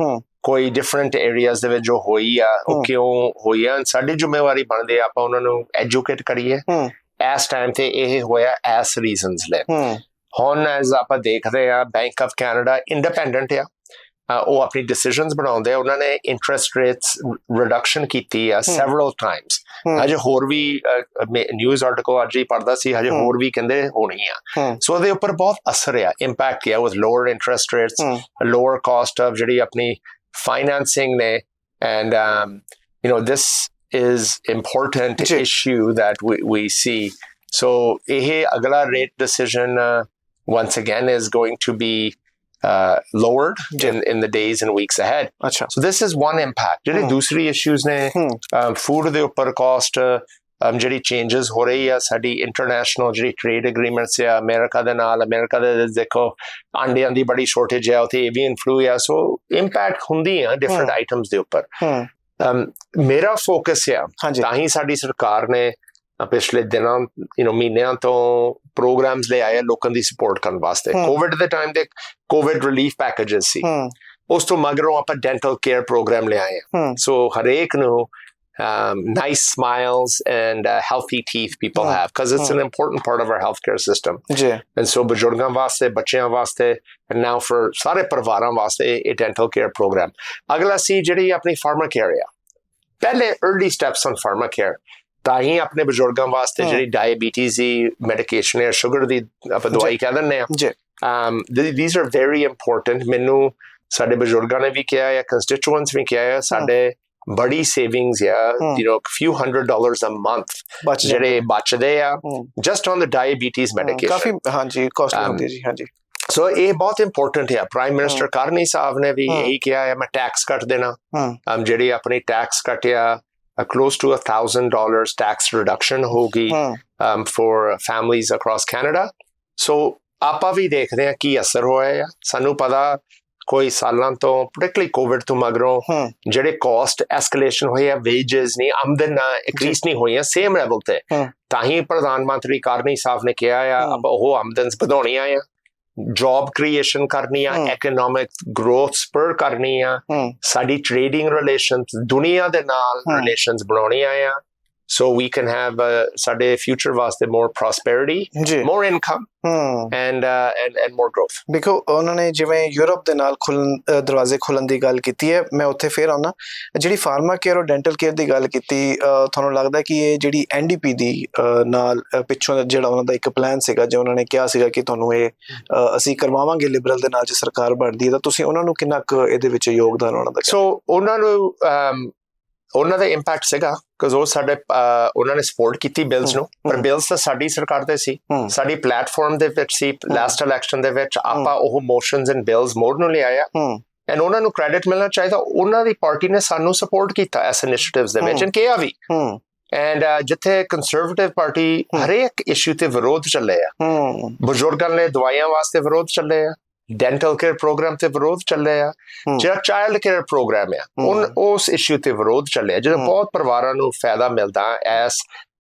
ਕੋਈ ਡਿਫਰੈਂਟ ਏਰੀਆਜ਼ ਦੇ ਵਿੱਚ ਜੋ ਹੋਈ ਆ ਉਹ। ਕਿਉਂ ਹੋਈ ਆ ਸਾਡੀ ਜ਼ਿੰਮੇਵਾਰੀ ਬਣਦੀ ਆ ਆਪਾਂ ਉਹਨਾਂ ਨੂੰ ਐਜੂਕੇਟ ਕਰੀਏ। ਇਸ ਟਾਈਮ ਤੇ ਇਹ ਹੋਇਆ ਐਸ ਰੀਜ਼ਨਸ ਲੈ ਹੂੰ ਹੁਣ ਐਜ਼ ਆਪਾਂ ਦੇਖਦੇ ਆ ਬੈਂਕ ਆਫ ਕੈਨੇਡਾ ਇੰਡੀਪੈਂਡੈਂਟ ਆ ਉਹ ਆਪਣੀ ਡਿਸੀਜਨਸ ਬਣਾਉਂਦੇ ਆ ਉਹਨਾਂ ਨੇ ਇੰਟਰਸਟ ਰੇਟਸ ਰਿਡਕਸ਼ਨ ਕੀਤੀ ਆ ਸੈਵਰਲ ਟਾਈਮਸ। ਹਜੇ ਹੋਰ ਵੀ ਨਿਊਜ਼ ਆਰਟੀਕਲ ਅੱਜ ਹੀ ਪੜਦਾ ਸੀ ਹਜੇ। ਹੋਰ ਵੀ ਕਹਿੰਦੇ ਹੋਣੀ ਆ। ਸੋ ਉਹਦੇ ਉੱਪਰ ਬਹੁਤ ਅਸਰ ਆ ਇੰਪੈਕਟ ਆ with lower interest rates. Lower cost of ਜਿਹੜੀ ਆਪਣੀ ਫਾਈਨਾਂਸਿੰਗ ਨੇ and you know this is important ਜੀ। issue that we, we see so ਇਹ ਅਗਲਾ rate decision uh, once again is going to be uh, lowered in, in the days and weeks ahead. ਅੱਛਾ so this is one impact. ਜਿਹੜੇ। ਦੂਸਰੀ issues ਨੇ ਫੂਡ ਦੇ ਉੱਪਰ um, ਜਿਹੜੀ ਚੇਂजेस ਹੋ ਰਹੀ ਆ ਸਾਡੀ ਇੰਟਰਨੈਸ਼ਨਲ ਜਿਹੜੀ ਟ੍ਰੇਡ ਐਗਰੀਮੈਂਟਸ ਆ ਅਮਰੀਕਾ ਦੇ ਨਾਲ ਅਮਰੀਕਾ ਦੇ ਦੇਖੋ ਅੰਡਿਆਂ ਦੀ ਬੜੀ ਸ਼ਾਰਟੇਜ ਹੈ ਉਥੇ ਏਵੀਅਨ ਫਲੂ ਆ ਸੋ ਇੰਪੈਕਟ ਹੁੰਦੀ ਆ ਡਿਫਰੈਂਟ। ਆਈਟਮਸ ਦੇ ਉੱਪਰ ਮੇਰਾ ਫੋਕਸ ਆ ਤਾਂ ਹੀ ਸਾਡੀ ਸਰਕਾਰ ਨੇ ਪਿਛਲੇ ਦਿਨਾਂ ਯੂ نو ਮਹੀਨਿਆਂ ਤੋਂ ਪ੍ਰੋਗਰਾਮਸ ਲੈ ਆਇਆ ਲੋਕਾਂ ਦੀ ਸਪੋਰਟ ਕਰਨ ਵਾਸਤੇ। ਕੋਵਿਡ ਦੇ ਟਾਈਮ ਦੇ ਕੋਵਿਡ ਰਿਲੀਫ ਪੈਕੇजेस ਸੀ। ਉਸ ਤੋਂ ਮਗਰੋਂ ਆਪਾਂ ਡੈਂਟਲ ਕੇਅਰ ਪ੍ਰੋਗਰਾਮ ਲੈ ਆਏ ਸੋ ਹਰੇਕ ਨੂੰ um, nice smiles and uh, healthy teeth people mm. have because it's mm. an important part of our healthcare system. Yeah. And so ਬਜ਼ੁਰਗਾਂ ਵਾਸਤੇ ਬੱਚਿਆਂ ਵਾਸਤੇ and now for ਸਾਰੇ ਪਰਿਵਾਰਾਂ ਵਾਸਤੇ ਇਹ ਡੈਂਟਲ ਕੇਅਰ ਪ੍ਰੋਗਰਾਮ ਅਗਲਾ ਸੀ ਜਿਹੜੀ ਆਪਣੀ ਫਾਰਮਾ ਕੇਅਰ ਆ। ਪਹਿਲੇ early steps on pharma care ਤਾਂ ਹੀ ਆਪਣੇ ਬਜ਼ੁਰਗਾਂ ਵਾਸਤੇ. ਜਿਹੜੀ ਡਾਇਬੀਟੀਜ਼ ਦੀ ਮੈਡੀਕੇਸ਼ਨ ਹੈ ਸ਼ੂਗਰ ਦੀ ਆਪਾਂ ਦਵਾਈ ਕਹਿ ਦਿੰਦੇ ਆ ਜੀ। Um, th- these are very important ਮੈਨੂੰ ਸਾਡੇ ਬਜ਼ੁਰਗਾਂ ਨੇ ਵੀ ਕਿਹਾ ਹੈ ਕੰਸਟੀਚੁਐਂਟਸ ਵੀ ਕਿਹਾ ਹੈ ਸਾਡੇ ਬੜੀ ਸੇਵਿੰਗਸ ਆ. You know dollars a month ਬਚ ਜਾਂਦੇ। ਜਿਹੜੇ ਬਚਦੇ ਆ on the diabetes ਹੂੰ, medication ਕਾਫੀ ਹਾਂਜੀ ਕਾਸਟਲੀ Um, ਹੁੰਦੀ ਹੈ ਜੀ ਹਾਂਜੀ। ਸੋ ਇਹ ਬਹੁਤ ਇੰਪੋਰਟੈਂਟ ਹੈ। Prime minister. ਕਰਨੀ ਸਾਹਿਬ ਨੇ ਵੀ. ਇਹੀ ਕਿਹਾ ਹੈ ਮੈਂ ਟੈਕਸ ਕੱਟ ਦੇਣਾ। ਹੂੰ। Um, ਜਿਹੜੀ ਆਪਣੀ ਟੈਕਸ ਕਟਿਆ close to a thousand dollars tax reduction ਹੋਗੀ um, for families across Canada. So ਆਪਾਂ ਵੀ ਦੇਖਦੇ ਹਾਂ ਕੀ ਅਸਰ ਹੋਇਆ ਸਾਨੂੰ ਪਤਾ ਕੋਈ ਸਾਲਾਂ ਤੋਂ particularly ਕੋਵਿਡ ਤੋਂ ਮਗਰੋਂ ਜਿਹੜੇ ਕਾਸਟ ਐਸਕੇਲੇਸ਼ਨ ਹੋਈ ਹੈ ਵੇਜਸ ਨਹੀਂ ਆਮਦਨ ਇਨਕਰੀਸ ਨਹੀਂ ਹੋਈ ਹੈ ਸੇਮ ਲੈਵਲ ਤੇ। ਤਾਂ ਹੀ ਪ੍ਰਧਾਨ ਮੰਤਰੀ ਕਾਰਨੀ ਸਾਹਿਬ ਨੇ ਕਿਹਾ ਆ। ਆਪਾਂ ਉਹ ਆਮਦਨ ਵਧਾਉਣੀਆਂ ਆ ਜੌਬ ਕ੍ਰੀਏਸ਼ਨ ਕਰਨੀ ਆ। ਇਕਨੋਮਿਕ ਗਰੋਥ ਸਪਰ ਕਰਨੀ ਆ ਸਾਡੀ ਟ੍ਰੇਡਿੰਗ ਰਿਲੇਸ਼ਨਸ ਦੁਨੀਆ ਦੇ ਨਾਲ। ਰਿਲੇਸ਼ਨਸ ਬਣਾਉਣੀਆਂ ਆ so we can have uh, ਸਾਡੇ future ਵਾਸਤੇ more prosperity more income ਹੂੰ। and uh, and and more growth ਦੇਖੋ ਉਹਨਾਂ ਨੇ ਜਿਵੇਂ ਯੂਰਪ ਦੇ ਨਾਲ ਖੁੱਲਣ ਦਰਵਾਜ਼ੇ ਖੁੱਲਣ ਦੀ ਗੱਲ ਕੀਤੀ ਹੈ ਮੈਂ ਉੱਥੇ ਫੇਰ ਆਉਣਾ ਜਿਹੜੀ pharma care or dental care ਦੀ ਗੱਲ ਕੀਤੀ ਤੁਹਾਨੂੰ ਲੱਗਦਾ ਕਿ ਇਹ ਜਿਹੜੀ ਐਨਡੀਪੀ ਦੀ ਨਾਲ ਪਿੱਛੋਂ ਜਿਹੜਾ ਉਹਨਾਂ ਦਾ ਇੱਕ ਪਲਾਨ ਸੀਗਾ ਜੋ ਉਹਨਾਂ ਨੇ ਕਿਹਾ ਸੀਗਾ ਕਿ ਤੁਹਾਨੂੰ ਇਹ ਅਸੀਂ ਕਰਵਾਵਾਂਗੇ ਲਿਬਰਲ ਦੇ ਨਾਲ ਜੇ ਸਰਕਾਰ ਬਣਦੀ ਹੈ ਤਾਂ ਤੁਸੀਂ ਉਹਨਾਂ ਨੂੰ ਕਿੰਨਾ ਕੁ ਇਹਦੇ ਵਿੱਚ ਯੋਗਦਾਨ ਉਹਨਾਂ ਦਾ ਸੋ ਉਹਨਾਂ ਨੂੰ ਉਹਨਾਂ ਦਾ ਇੰਪੈਕਟ ਸੀਗਾ ਕਿਉਂਕਿ ਉਹ ਸਾਡੇ ਉਹਨਾਂ ਨੇ ਸਪੋਰਟ ਕੀਤੀ ਬਿਲਸ ਨੂੰ। ਪਰ। ਬਿਲਸ ਤਾਂ ਸਾਡੀ ਸਰਕਾਰ ਦੇ ਸੀ। ਸਾਡੀ ਪਲੇਟਫਾਰਮ ਦੇ ਵਿੱਚ ਸੀ ਲਾਸਟ ਇਲੈਕਸ਼ਨ ਦੇ ਵਿੱਚ ਆਪਾਂ ਉਹ ਮੋਸ਼ਨਸ ਐਂਡ ਬਿਲਸ ਮੋੜ ਨੂੰ ਲਿਆਇਆ ਐਂਡ ਉਹਨਾਂ ਨੂੰ ਕ੍ਰੈਡਿਟ ਮਿਲਣਾ ਚਾਹੀਦਾ। ਉਹਨਾਂ ਦੀ ਪਾਰਟੀ ਨੇ ਸਾਨੂੰ ਸਪੋਰਟ ਕੀਤਾ ਐਸ ਇਨੀਸ਼ੀਏਟਿਵਸ ਦੇ ਵਿੱਚ। ਐਂਡ ਕਿਹਾ ਵੀ। ਐਂਡ ਜਿੱਥੇ ਕੰਜ਼ਰਵੇਟਿਵ ਪਾਰਟੀ। ਹਰੇਕ ਇਸ਼ੂ ਤੇ ਵਿਰੋਧ ਚੱਲੇ ਆ। ਬਜ਼ੁਰਗਾਂ ਲਈ ਦਵਾਈਆਂ ਵਾਸਤੇ ਵਿਰੋਧ ਚੱਲੇ ਆ। ਡੈਂਟਲ ਕੇਅਰ ਪ੍ਰੋਗਰਾਮ ਤੇ ਵਿਰੋਧ ਚੱਲੇ ਆ ਹਮ। ਜਿਹੜਾ ਚਾਈਲਡ ਕੇਅਰ ਪ੍ਰੋਗਰਾਮ ਆ ਉਨ ਹਮ। ਉਸ ਇਸ਼ੂ ਤੇ ਵਿਰੋਧ ਚੱਲੇ ਆ ਜਿਹੜਾ ਹਮ। ਬਹੁਤ ਪਰਿਵਾਰਾਂ ਨੂੰ ਫਾਇਦਾ ਮਿਲਦਾ ਐਸ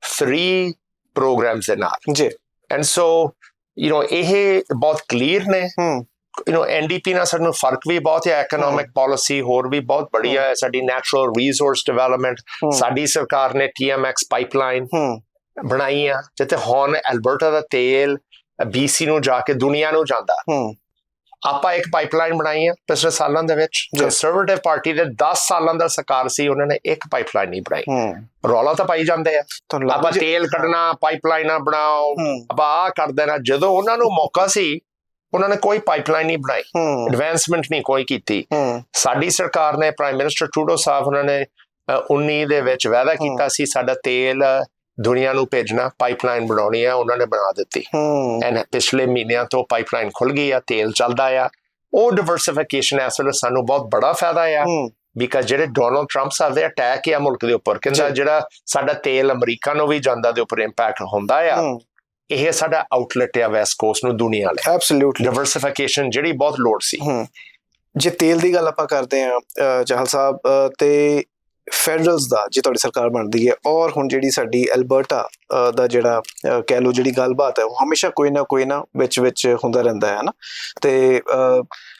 ਫ੍ਰੀ ਪ੍ਰੋਗਰਾਮਸ ਦੇ ਨਾਲ ਜੀ ਐਂਡ ਸੋ ਯੂ نو ਇਹ ਬਹੁਤ ਕਲੀਅਰ ਨੇ ਹੂੰ ਯੂ نو ਐਨਡੀਪੀ ਨਾਲ ਸਾਨੂੰ ਫਰਕ ਵੀ ਬਹੁਤ ਹੈ ਇਕਨੋਮਿਕ ਪਾਲਿਸੀ ਹੋਰ ਵੀ ਬਹੁਤ ਬੜੀਆ ਹੈ ਸਾਡੀ ਨੈਚੁਰਲ ਰਿਸੋਰਸ ਡਿਵੈਲਪਮੈਂਟ ਹਮ। ਸਾਡੀ ਸਰਕਾਰ ਨੇ ਟੀਐਮਐਕਸ ਪਾਈਪਲਾਈਨ ਹੂੰ ਬਣਾਈ ਆ ਜਿੱਥੇ ਹੁਣ ਐਲਬਰਟਾ ਦਾ ਤੇਲ ਬੀਸੀ ਨੂੰ ਜਾ ਕੇ ਦੁਨੀਆ ਨੂੰ ਜਾਂਦਾ ਹੂੰ ਆਪਾਂ ਇੱਕ ਪਾਈਪਲਾਈਨ ਬਣਾਈ ਆ ਪਿਛਲੇ ਸਾਲਾਂ ਦੇ ਵਿੱਚ ਜੀ। ਕੰਸਰਵੇਟਿਵ ਪਾਰਟੀ ਦੇ 10 ਸਾਲਾਂ ਦਾ ਸਰਕਾਰ ਸੀ ਉਹਨਾਂ ਨੇ ਇੱਕ ਪਾਈਪਲਾਈਨ ਨਹੀਂ ਬਣਾਈ। ਹੂੰ। ਰੌਲਾ ਤਾਂ ਪਾਈ ਜਾਂਦੇ ਆ। ਆਪਾਂ ਤੇਲ ਕੱਢਣਾ ਪਾਈਪਲਾਈਨਾਂ ਬਣਾਓ ਹੂੰ। ਆਪਾਂ ਆ ਕਰ ਦੇਣਾ। ਜਦੋਂ ਉਹਨਾਂ ਨੂੰ ਮੌਕਾ ਸੀ ਉਹਨਾਂ ਨੇ ਕੋਈ ਪਾਈਪਲਾਈਨ ਨਹੀਂ ਬਣਾਈ। ਹੂੰ। ਐਡਵਾਂਸਮੈਂਟ ਨਹੀਂ ਕੋਈ ਕੀਤੀ। ਹੂੰ। ਸਾਡੀ ਸਰਕਾਰ ਨੇ ਪ੍ਰਾਈਮ ਮਿਨਿਸਟਰ ਟਰੂਡੋ ਸਾਹਿਬ ਉਹਨਾਂ ਨੇ ਅ, 19 ਦੇ ਵਿੱਚ ਵਾਅਦਾ ਕੀਤਾ ਸੀ ਸਾਡਾ ਤੇਲ ਦੁਨੀਆ ਨੂੰ ਭੇਜਣਾ ਪਾਈਪਲਾਈਨ ਬਣਾਉਣੀ ਆ ਉਹਨਾਂ ਨੇ ਬਣਾ ਦਿੱਤੀ। ਐਂਡ ਪਿਛਲੇ ਮਹੀਨਿਆਂ ਤੋਂ ਪਾਈਪਲਾਈਨ ਖੁੱਲ ਗਈ ਆ ਤੇਲ ਚੱਲਦਾ ਆ। ਉਹ ਡਿਵਰਸਿਫਿਕੇਸ਼ਨ ਇਸ ਵੇਲੇ ਸਾਨੂੰ ਬਹੁਤ ਬੜਾ ਫਾਇਦਾ ਆ। ਬਿਕਾਜ਼ ਜਿਹੜੇ ਡੋਨਲਡ ਟਰੰਪ ਸਾਹਿਬ ਦੇ ਅਟੈਕ ਆ ਮੁਲਕ ਦੇ ਉੱਪਰ ਕਹਿੰਦਾ। ਜਿਹੜਾ ਸਾਡਾ ਤੇਲ ਅਮਰੀਕਾ ਨੂੰ ਵੀ ਜਾਂਦਾ ਦੇ ਉੱਪਰ ਇੰਪੈਕਟ ਹੁੰਦਾ ਆ ਇਹ ਸਾਡਾ ਆਊਟਲੈਟ ਆ ਵੈਸਟ ਕੋਸਟ ਨੂੰ ਦੁਨੀਆ ਲਈ। ਐਬਸੋਲੂਟਲੀ ਡਿਵਰਸਿਫਿਕੇਸ਼ਨ ਜਿਹੜੀ ਬਹੁਤ ਲੋੜ ਸੀ। ਜੇ ਤੇਲ ਦੀ ਗੱਲ ਆਪਾਂ ਕਰਦੇ ਆ ਚਾਹਲ ਸਾਹਿਬ ਤੇ ਫੈਡਰਲਸ ਦਾ ਜੇ ਤੁਹਾਡੀ ਸਰਕਾਰ ਬਣਦੀ ਹੈ ਔਰ ਹੁਣ ਜਿਹੜੀ ਸਾਡੀ ਐਲਬਰਟਾ ਅ, ਦਾ ਜਿਹੜਾ ਕਹਿ ਲਓ ਜਿਹੜੀ ਗੱਲਬਾਤ ਹੈ ਉਹ ਹਮੇਸ਼ਾ ਕੋਈ ਨਾ ਕੋਈ ਨਾ ਵਿੱਚ ਵਿੱਚ ਹੁੰਦਾ ਰਹਿੰਦਾ ਹੈ ਨਾ ਤੇ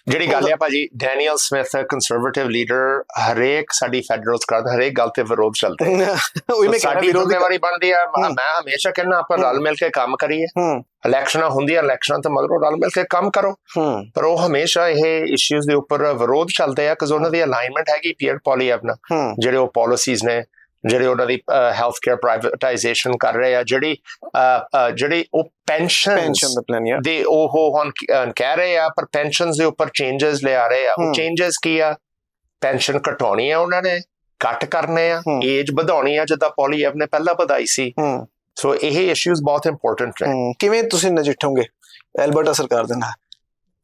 ਜਿਹੜੀ ਗੱਲ ਹੈ ਭਾਜੀ ਡੈਨੀਅਲ ਸਮਿਥ ਕੰਜ਼ਰਵੇਟਿਵ ਲੀਡਰ ਹਰੇਕ ਸਾਡੀ ਫੈਡਰਲਸ ਕਰਦਾ ਹਰੇਕ ਗੱਲ ਤੇ ਵਿਰੋਧ ਚੱਲਦਾ ਹੈ। ਉਹੀ ਮੈਂ ਸਾਡੀ ਵਿਰੋਧੀ ਜ਼ਿੰਮੇਵਾਰੀ ਬਣਦੀ ਹੈ ਮੈਂ ਹਮ। ਮੈਂ ਹਮੇਸ਼ਾ ਕਹਿੰਦਾ ਆਪਾਂ ਰਲ। ਮਿਲ ਕੇ ਕੰਮ ਕਰੀਏ ਇਲੈਕਸ਼ਨਾਂ ਹੁੰਦੀਆਂ ਇਲੈਕਸ਼ਨਾਂ ਤੇ ਮਗਰੋਂ ਰਲ ਮਿਲ ਕੇ ਕੰਮ ਕਰੋ ਪਰ ਉਹ ਹਮੇਸ਼ਾ ਇਹ ਇਸ਼ੂਜ਼ ਦੇ ਉੱਪਰ ਵਿਰੋਧ ਚੱਲਦੇ ਆ ਕਿਉਂਕਿ ਉਹਨਾਂ ਦੀ ਅਲਾਈਨਮੈਂਟ ਹੈਗੀ ਪੀਅਰ ਨਾਲ ਹੂੰ ਜਿਹੜੇ ਉਹ ਪਾਲਿਸੀਜ਼ ਨੇ ਜਿਹੜੇ ਉਹਨਾਂ ਦੀ ਹੈਲਥ ਕੇਅਰ ਪ੍ਰਾਈਵੇਟਾਈਜੇਸ਼ਨ ਕਰ ਰਹੇ ਆ ਜਿਹੜੀ ਜਿਹੜੀ ਉਹ ਪੈਨਸ਼ਨ ਪੈਨਸ਼ਨ ਦਾ ਪਲਾਨ ਯਾ ਦੇ ਉਹ ਹੁਣ ਕਹਿ ਰਹੇ ਆ ਪਰ ਪੈਨਸ਼ਨਸ ਦੇ ਉੱਪਰ ਚੇਂਜਸ ਲਿਆ ਰਹੇ ਆ। ਉਹ ਚੇਂਜਸ ਕੀ ਆ? ਪੈਨਸ਼ਨ ਘਟਾਉਣੀ ਆ ਉਹਨਾਂ ਨੇ ਕੱਟ ਕਰਨੇ ਆ। ਏਜ ਵਧਾਉਣੀ ਆ ਜਿੱਦਾਂ ਪੋਲੀਐਵ ਨੇ ਪਹਿਲਾਂ ਵਧਾਈ ਸੀ। ਸੋ ਇਹ ਇਸ਼ੂਜ਼ ਬਹੁਤ ਇੰਪੋਰਟੈਂਟ ਨੇ। ਕਿਵੇਂ ਤੁਸੀਂ ਨਜਿੱਠੋਗੇ ਐਲਬਰਟਾ ਸਰਕਾਰ ਦੇ ਨਾਲ?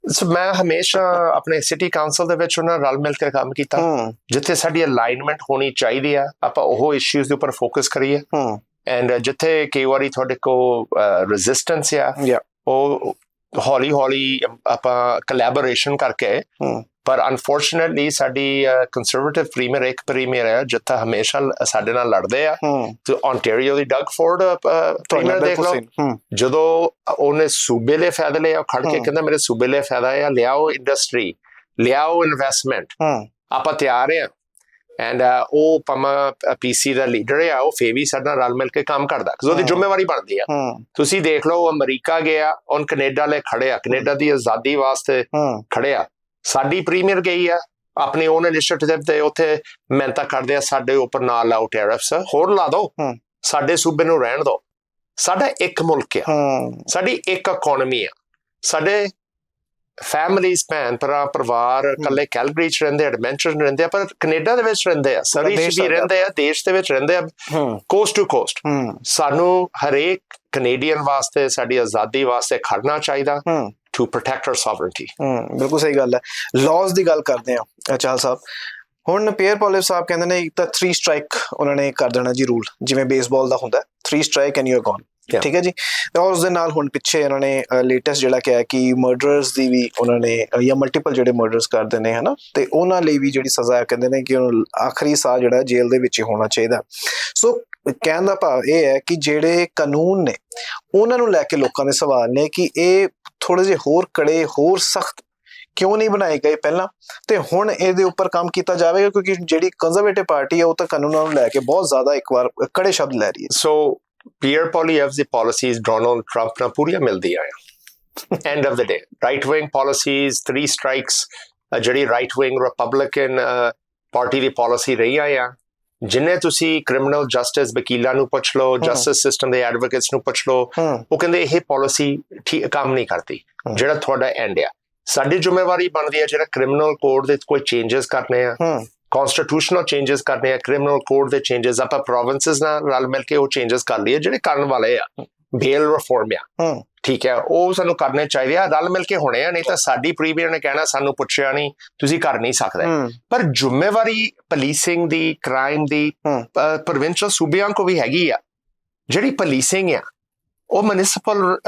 ਸੋ ਮੈਂ ਹਮੇਸ਼ਾ ਆਪਣੇ ਸਿਟੀ ਕਾਉਂਸਲ ਦੇ ਵਿੱਚ ਉਹਨਾਂ ਨਾਲ ਰਲ ਮਿਲ ਕੇ ਕੰਮ ਕੀਤਾ। ਜਿੱਥੇ ਸਾਡੀ ਅਲਾਈਨਮੈਂਟ ਹੋਣੀ ਚਾਹੀਦੀ ਆ ਆਪਾਂ ਉਹ ਇਸ਼ੂਜ਼ ਦੇ ਉੱਪਰ ਫੋਕਸ ਕਰੀਏ। ਐਂਡ ਜਿੱਥੇ ਕਈ ਵਾਰੀ ਤੁਹਾਡੇ ਕੋ ਰੈਜ਼ਿਸਟੈਂਸ ਆ. ਉਹ ਹੌਲੀ ਹੌਲੀ ਆਪਾਂ ਕੋਲੈਬੋਰੇਸ਼ਨ ਕਰਕੇ ਹੂੰ। ਪਰ ਅਨਫੋਰਚੂਨਟਲੀ ਸਾਡੀ ਕੰਜ਼ਰਵੇਟਿਵ ਪ੍ਰੀਮੀਅਰ ਇੱਕ ਪ੍ਰੀਮੀਅਰ ਹੈ ਜਿੱਥੇ ਹਮੇਸ਼ਾ ਸਾਡੇ ਨਾਲ ਲੜਦੇ ਆ। ਹੂੰ। ਤੇ ontario ਦੀ ਡਗ ਫੋਰਡ ਪ੍ਰੀਮੀਅਰ ਦੇਖ ਲਓ। ਹੂੰ। ਜਦੋਂ ਉਹਨੇ ਸੂਬੇ ਲਈ ਫਾਇਦਾ ਲਿਆ ਖੜ ਕੇ। ਕਹਿੰਦਾ ਮੇਰੇ ਸੂਬੇ ਲਈ ਫਾਇਦਾ ਆ ਲਿਆਓ ਇੰਡਸਟਰੀ ਲਿਆਓ ਇਨਵੈਸਟਮੈਂਟ ਹੂੰ। ਆਪਾਂ ਤਿਆਰ ਆ। ਐਂਡ ਉਹ ਪਮਾ ਪੀਸੀ ਦਾ ਲੀਡਰ ਆ ਉਹ ਫੇਰ ਵੀ ਸਾਡੇ ਨਾਲ ਰਲ ਮਿਲ ਕੇ ਕੰਮ ਕਰਦਾ ਕਿਉਂਕਿ ਉਹਦੀ। ਜ਼ਿੰਮੇਵਾਰੀ ਬਣਦੀ ਆ। ਤੁਸੀਂ ਦੇਖ ਲਓ ਉਹ ਅਮਰੀਕਾ ਗਿਆ ਔਨ ਕੈਨੇਡਾ ਲਈ ਖੜਿਆ ਕੈਨੇਡਾ ਦੀ ਆਜ਼ਾਦੀ ਵਾਸਤੇ ਖੜਿਆ ਸਾਡੀ ਪ੍ਰੀਮੀਅਰ ਗਈ ਆ ਆਪਣੀ ਓਨ ਇਨੀਸ਼ੀਏਟਿਵ ਤੇ ਉੱਥੇ ਮਿਹਨਤਾਂ ਕਰਦੇ ਆ ਸਾਡੇ ਉੱਪਰ ਨਾ ਲਾਓ ਟੈਰਿਫਸ ਹੋਰ ਲਾ ਦਿਓ। ਸਾਡੇ ਸੂਬੇ ਨੂੰ ਰਹਿਣ ਦਿਓ ਸਾਡਾ ਇੱਕ ਮੁਲਕ ਆ। ਸਾਡੀ ਇੱਕ ਇਕਨੋਮੀ ਆ। ਸਾਡੇ ਫੈਮਲੀਜ਼ ਭੈਣ ਭਰਾ ਪਰਿਵਾਰ ਇਕੱਲੇ ਕੈਲਗਰੀ ਚ ਰਹਿੰਦੇ ਐਡਮੈਂਚਰ ਰਹਿੰਦੇ ਆ ਪਰ ਕੈਨੇਡਾ ਦੇ ਵਿੱਚ ਰਹਿੰਦੇ ਆ ਸਰੀ ਵੀ। ਰਹਿੰਦੇ ਆ ਦੇਸ਼ ਦੇ ਵਿੱਚ ਰਹਿੰਦੇ ਆ ਕੋਸਟ ਟੂ ਕੋਸਟ ਸਾਨੂੰ ਹਰੇਕ ਕੈਨੇਡੀਅਨ ਵਾਸਤੇ ਸਾਡੀ ਆਜ਼ਾਦੀ ਵਾਸਤੇ ਖੜਨਾ ਚਾਹੀਦਾ ਟੂ ਪ੍ਰੋਟੈਕਟ ਆਰ ਸੋਵਰਨਟੀ ਬਿਲਕੁਲ ਸਹੀ ਗੱਲ ਹੈ। ਲਾਜ਼ ਦੀ ਗੱਲ ਕਰਦੇ ਆ ਚਾਹਲ ਸਾਹਿਬ। ਹੁਣ ਪੀਅਰ ਪੋਲਿਵ ਸਾਹਿਬ ਕਹਿੰਦੇ ਨੇ ਇੱਕ ਤਾਂ 3 ਸਟ੍ਰਾਈਕ ਉਹਨਾਂ ਨੇ ਕਰ ਦੇਣਾ ਜੀ ਰੂਲ ਜਿਵੇਂ ਬੇਸਬਾਲ ਦਾ ਹੁੰਦਾ 3 strike and you are gone. ਠੀਕ ਹੈ ਜੀ? ਔਰ ਉਸ ਦੇ ਨਾਲ ਹੁਣ ਪਿੱਛੇ ਇਹਨਾਂ ਨੇ ਲੇਟੈਸਟ ਜਿਹੜਾ ਕਿਹਾ ਕਿ ਮਰਡਰਰਸ ਦੀ ਵੀ ਉਹਨਾਂ ਨੇ ਜਾਂ ਮਲਟੀਪਲ ਜਿਹੜੇ ਮਰਡਰਸ ਕਰਦੇ ਨੇ ਹਨਾ? ਤੇ ਉਹਨਾਂ ਲਈ ਵੀ ਜਿਹੜੀ ਸਜ਼ਾ ਕਹਿੰਦੇ ਨੇ ਕਿ ਉਹਨੂੰ ਆਖਰੀ ਸਾਹ ਜਿਹੜਾ ਜੇਲ੍ਹ ਦੇ ਵਿੱਚ ਹੀ ਹੋਣਾ ਚਾਹੀਦਾ। ਸੋ ਕਹਿਣ ਦਾ ਭਾਵ ਇਹ ਹੈ ਕਿ ਜਿਹੜੇ ਕਾਨੂੰਨ ਨੇ ਉਹਨਾਂ ਨੂੰ ਲੈ ਕੇ ਲੋਕਾਂ ਦੇ ਸਵਾਲ ਨੇ ਕਿ ਇਹ ਥੋੜੇ ਜਿਹੇ ਹੋਰ ਕੜੇ ਹੋਰ ਸਖਤ ਕਿਉਂ ਨਹੀਂ ਬਣਾਏ ਗਏ ਪਹਿਲਾਂ? ਤੇ ਹੁਣ ਇਹਦੇ ਉੱਪਰ ਕੰਮ ਕੀਤਾ ਜਾਵੇਗਾ ਕਿਉਂਕਿ ਜਿਹੜੀ ਕੰਜ਼ਰਵੇਟਿਵ ਪਾਰਟੀ ਹੈ ਉਹ ਤਾਂ ਕਾਨੂੰਨਾਂ ਨੂੰ ਲੈ ਕੇ ਬਹੁਤ ਜ਼ਿਆਦਾ ਇੱਕ ਵਾਰ ਕੜੇ ਸ਼ਬਦ ਲੈ ਰਹੀ ਹੈ। ਸੋ ਪੀਅਰ ਪੋਲੀਐਵ ਦੀ ਪਾਲਿਸੀਜ਼ ਡੋਨਲਡ ਟਰੰਪ ਨਾਲ ਪੂਰੀਆਂ ਮਿਲਦੀਆਂ ਆ end of the day right wing policies 3 strikes ਜਿਹੜੀ ਰਾਈਟ ਵਿੰਗ ਰਿਪਬਲਿਕਨ ਪਾਰਟੀ ਦੀ ਪਾਲਿਸੀ ਰਹੀ ਆ ਜਿੰਨੇ ਤੁਸੀਂ ਕ੍ਰਿਮੀਨਲ ਜਸਟਿਸ ਵਕੀਲਾਂ ਨੂੰ ਪੁੱਛ ਲਓ ਜਸਟਿਸ ਸਿਸਟਮ ਦੇ ਐਡਵੋਕੇਟਸ ਨੂੰ ਪੁੱਛ ਲਓ ਉਹ ਕਹਿੰਦੇ ਇਹ ਪਾਲਿਸੀ ਠੀਕ ਕੰਮ ਨਹੀਂ ਕਰਦੀ। ਜਿਹੜਾ ਤੁਹਾਡਾ ਐਂਡ ਆ ਸਾਡੀ ਜ਼ਿੰਮੇਵਾਰੀ ਬਣਦੀ ਹੈ ਜਿਹੜਾ ਕ੍ਰਿਮੀਨਲ ਕੋਡ ਦੇ ਕੋਈ ਚੇਂਜਸ ਕਰਨੇ ਆ ਕਨਸਟੀਟਿਊਸ਼ਨਲ ਚੇਂਜਸ ਕਰਨੇ ਆ ਕ੍ਰਿਮੀਨਲ ਕੋਡ ਦੇ ਚੇਂਜਸ ਆਪਾਂ ਪ੍ਰੋਵਿੰਸਸ ਨਾਲ ਰਲ ਮਿਲ ਕੇ ਉਹ ਚੇਂਜਸ ਕਰ ਲਈਏ ਜਿਹੜੇ ਕਰਨ ਵਾਲੇ ਆ ਬੇਲ ਰਿਫਾਰਮ ਆ। ਠੀਕ ਹੈ ਉਹ ਸਾਨੂੰ ਕਰਨੇ ਚਾਹੀਦੇ ਆ ਰਲ ਮਿਲ ਕੇ ਹੋਣੇ ਆ ਨਹੀਂ ਤਾਂ ਸਾਡੀ ਪ੍ਰੀਮੀਅਰ ਨੇ ਕਹਿਣਾ ਸਾਨੂੰ ਪੁੱਛਿਆ ਨਹੀਂ ਤੁਸੀਂ ਕਰ ਨਹੀਂ ਸਕਦੇ। ਪਰ ਜ਼ਿੰਮੇਵਾਰੀ ਪੁਲਿਸਿੰਗ ਦੀ ਕ੍ਰਾਈਮ ਦੀ ਹਮ। ਪ੍ਰੋਵਿੰਸ਼ੀਅਲ ਸੂਬਿਆਂ ਕੋ ਵੀ ਹੈਗੀ ਆ ਜਿਹੜੀ ਪੁਲਿਸਿੰਗ ਆ ਉਹ ਮਿਊਨਿਸਪਲ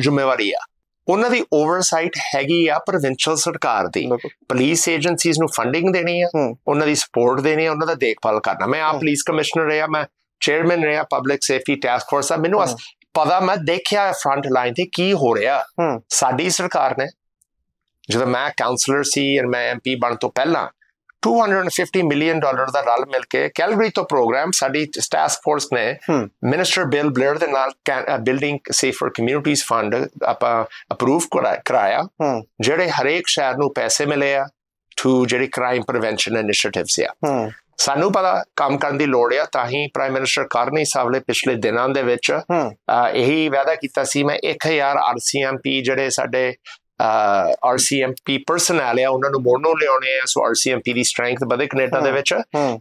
ਜ਼ਿੰਮੇਵਾਰੀ ਆ। ਉਹਨਾਂ ਦੀ ਓਵਰਸਾਈਟ ਹੈਗੀ ਆ ਪ੍ਰੋਵਿੰਸ਼ੀਅਲ ਸਰਕਾਰ ਦੀ। ਪੁਲਿਸ ਏਜੰਸੀਜ਼ ਨੂੰ ਫੰਡਿੰਗ ਦੇਣੀ ਆ। ਉਹਨਾਂ ਦੀ ਸਪੋਰਟ ਦੇਣੀ ਆ ਉਹਨਾਂ ਦਾ ਦੇਖਭਾਲ ਕਰਨਾ। ਮੈਂ ਆ ਹਮ। ਪੁਲਿਸ ਕਮਿਸ਼ਨਰ ਰਿਹਾ ਮੈਂ ਚੇਅਰਮੈਨ ਰਿਹਾ ਪਬਲਿਕ ਸੇਫਟੀ ਟਾਸਕ ਫੋਰਸ ਆ। ਮੈਨੂੰ ਪਤਾ ਮੈਂ ਦੇਖਿਆ ਫਰੰਟ ਲਾਈਨ ਤੇ ਕੀ ਹੋ ਰਿਹਾ। ਸਾਡੀ ਸਰਕਾਰ ਨੇ ਜਦੋਂ ਮੈਂ ਕਾਉਂਸਲਰ ਸੀ ਔਰ ਮੈਂ ਐਮਪੀ ਬਣ ਤੋਂ ਪਹਿਲਾਂ 250 ਮਿਲੀਅਨ ਡਾਲਰ ਦਾ ਰਲ ਮਿਲ ਕੇ ਕੈਲਗਰੀ ਤੋਂ ਪ੍ਰੋਗਰਾਮ ਸਾਡੀ ਟਾਸਕ ਫੋਰਸ ਨੇ ਮਿਨਿਸਟਰ ਬਿਲ ਬਲੇਅਰ ਦੇ ਨਾਲ ਬਿਲਡਿੰਗ ਸੇਫਰ ਕਮਿਊਨਿਟੀਜ਼ ਫੰਡ ਆਪਾਂ ਅਪਰੂਵ ਕਰਾਇਆ। ਜਿਹੜੇ ਹਰੇਕ ਸ਼ਹਿਰ ਨੂੰ ਪੈਸੇ ਮਿਲੇ ਆ ਟੂ ਜਿਹੜੀ ਕ੍ਰਾਈਮ ਪ੍ਰੀਵੈਂਸ਼ਨ ਇਨੀਸ਼ੀਏਟਿਵਸ ਆ। ਸਾਨੂੰ ਪਤਾ ਕੰਮ ਕਰਨ ਦੀ ਲੋੜ ਆ ਤਾਂ ਹੀ ਪ੍ਰਾਈਮ ਮਿਨਿਸਟਰ ਕਰਨੀ ਸਾਹਵਲੇ ਪਿਛਲੇ ਦਿਨਾਂ ਦੇ ਵਿੱਚ ਇਹੀ ਵਾਅਦਾ ਕੀਤਾ ਸੀ। ਮੈਂ 1000 ਆਰਸੀਐਮਪੀ ਜਿਹੜੇ ਸਾਡੇ ਆਰਸੀਐਮਪੀ ਪਰਸਨਲ ਆ ਉਹਨਾਂ ਨੂੰ ਮੋੜਨੋਂ ਲਿਆਉਣੇ ਆ ਸੋ ਆਰਸੀਐਮਪੀ ਦੀ ਸਟਰੈਂਥ ਵਧੇ ਕੈਨੇਡਾ ਦੇ। ਵਿੱਚ।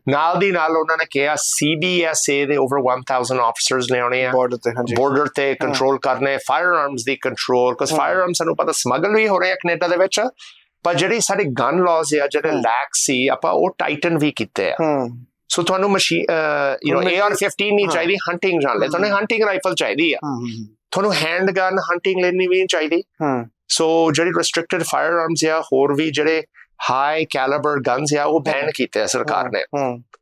ਨਾਲ ਦੀ ਨਾਲ ਉਹਨਾਂ ਨੇ ਕਿਹਾ ਸੀਬੀਐਸਏ ਦੇ ਓਵਰ 1000 ਆਫੀਸਰਸ ਲਿਆਉਣੇ ਆ। ਬਾਰਡਰ ਤੇ ਹਾਂਜੀ। ਬਾਰਡਰ ਤੇ ਕੰਟਰੋਲ ਕਰਨੇ ਫਾਇਰ ਆਰਮਸ ਦੀ ਕੰਟਰੋਲ ਕਿਉਂਕਿ ਹਮ। ਫਾਇਰ ਆਰਮਸ ਸਾਨੂੰ ਪਤਾ ਸਮਗਲ ਵੀ ਹੋ ਰਿਹਾ ਕੈਨੇਡਾ ਦੇ ਵਿੱਚ ਪਰ ਜਿਹੜੀ ਸਾਡੇ ਗਨ ਲਾਜ਼ ਆ ਜਿਹੜੇ। ਲੈਕ ਸੀ ਆਪਾਂ ਉਹ ਟਾਈਟਨ ਵੀ ਕੀਤੇ ਆ। ਸੋ ਤੁਹਾਨੂੰ ਮਸ਼ੀਨ ਯੂ نو ਮੈਂ- AR15 ਨਹੀਂ। ਚਾਹੀਦੀ ਹੰਟਿੰਗ ਜਾਣ ਲਈ। ਤੁਹਾਨੂੰ। ਹੰਟਿੰਗ ਰਾਈਫਲ ਚਾਹੀਦੀ ਆ। ਤੁਹਾਨੂੰ ਹੈਂਡ ਗਨ ਹੰਟਿੰਗ ਲੈਣੀ ਵੀ ਚਾਹੀਦੀ। ਹੂੰ। ਸੋ ਜਿਹੜੀ ਰੈਸਟ੍ਰਿਕਟਡ ਫਾਇਰ ਆਰਮਸ ਆ ਹੋਰ ਵੀ ਜਿਹੜੇ ਹਾਈ ਕੈਲੀਬਰ ਗਨਸ ਆ ਉਹ ਬੈਨ ਕੀਤੇ ਆ ਸਰਕਾਰ ਨੇ।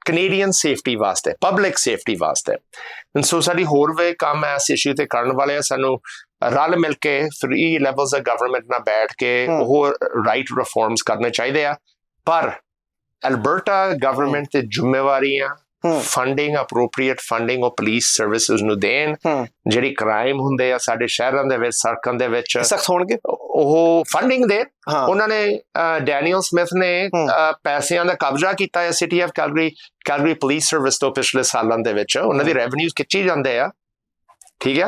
ਕੈਨੇਡੀਅਨ ਸੇਫਟੀ ਵਾਸਤੇ ਪਬਲਿਕ ਸੇਫਟੀ ਵਾਸਤੇ। ਐਂਡ ਸੋ ਸਾਡੀ ਹੋਰ ਵੀ ਕੰਮ ਐਸ ਇਸ਼ੂ ਤੇ ਕਰਨ ਵਾਲੇ ਆ ਸਾਨੂੰ ਰਲ ਮਿਲ ਕੇ 3 ਲੈਵਲਸ ਆਫ ਗਵਰਨਮੈਂਟ ਨਾਲ ਬੈਠ ਕੇ। ਉਹ ਰਾਈਟ ਰਿਫਾਰਮਸ ਕਰਨੇ ਚਾਹੀਦੇ ਆ। ਪਰ ਅਲਬਰਟਾ ਗਵਰਨਮੈਂਟ ਤੇ ਜ਼ਿੰਮੇਵਾਰੀਆਂ ਫੰਡਿੰਗ ਅਪਰੋਪਰੀਏਟ ਫੰਡਿੰਗ ਉਹ ਪੁਲਿਸ ਸਰਵਿਸਿਜ਼ ਨੂੰ ਦੇਣ। ਜਿਹੜੀ ਕ੍ਰਾਈਮ ਹੁੰਦੇ ਆ ਸਾਡੇ ਸ਼ਹਿਰਾਂ ਦੇ ਵਿੱਚ ਸੜਕਾਂ ਦੇ ਵਿੱਚ। ਸਖਤ ਹੋਣਗੇ? ਉਹ ਫੰਡਿੰਗ ਦੇ ਉਹਨਾਂ ਨੇ ਡੈਨੀਅਲ ਸਮਿਥ ਨੇ ਪੈਸਿਆਂ ਦਾ ਕਬਜ਼ਾ ਕੀਤਾ ਹੈ city of Calgary Calgary police service ਤੋਂ ਪਿਛਲੇ ਸਾਲਾਂ ਦੇ ਵਿੱਚ। ਉਹਨਾਂ ਦੀ ਰੈਵਨਿਊਜ਼ ਖਿੱਚੀ ਜਾਂਦੇ ਆ। ਠੀਕ ਹੈ?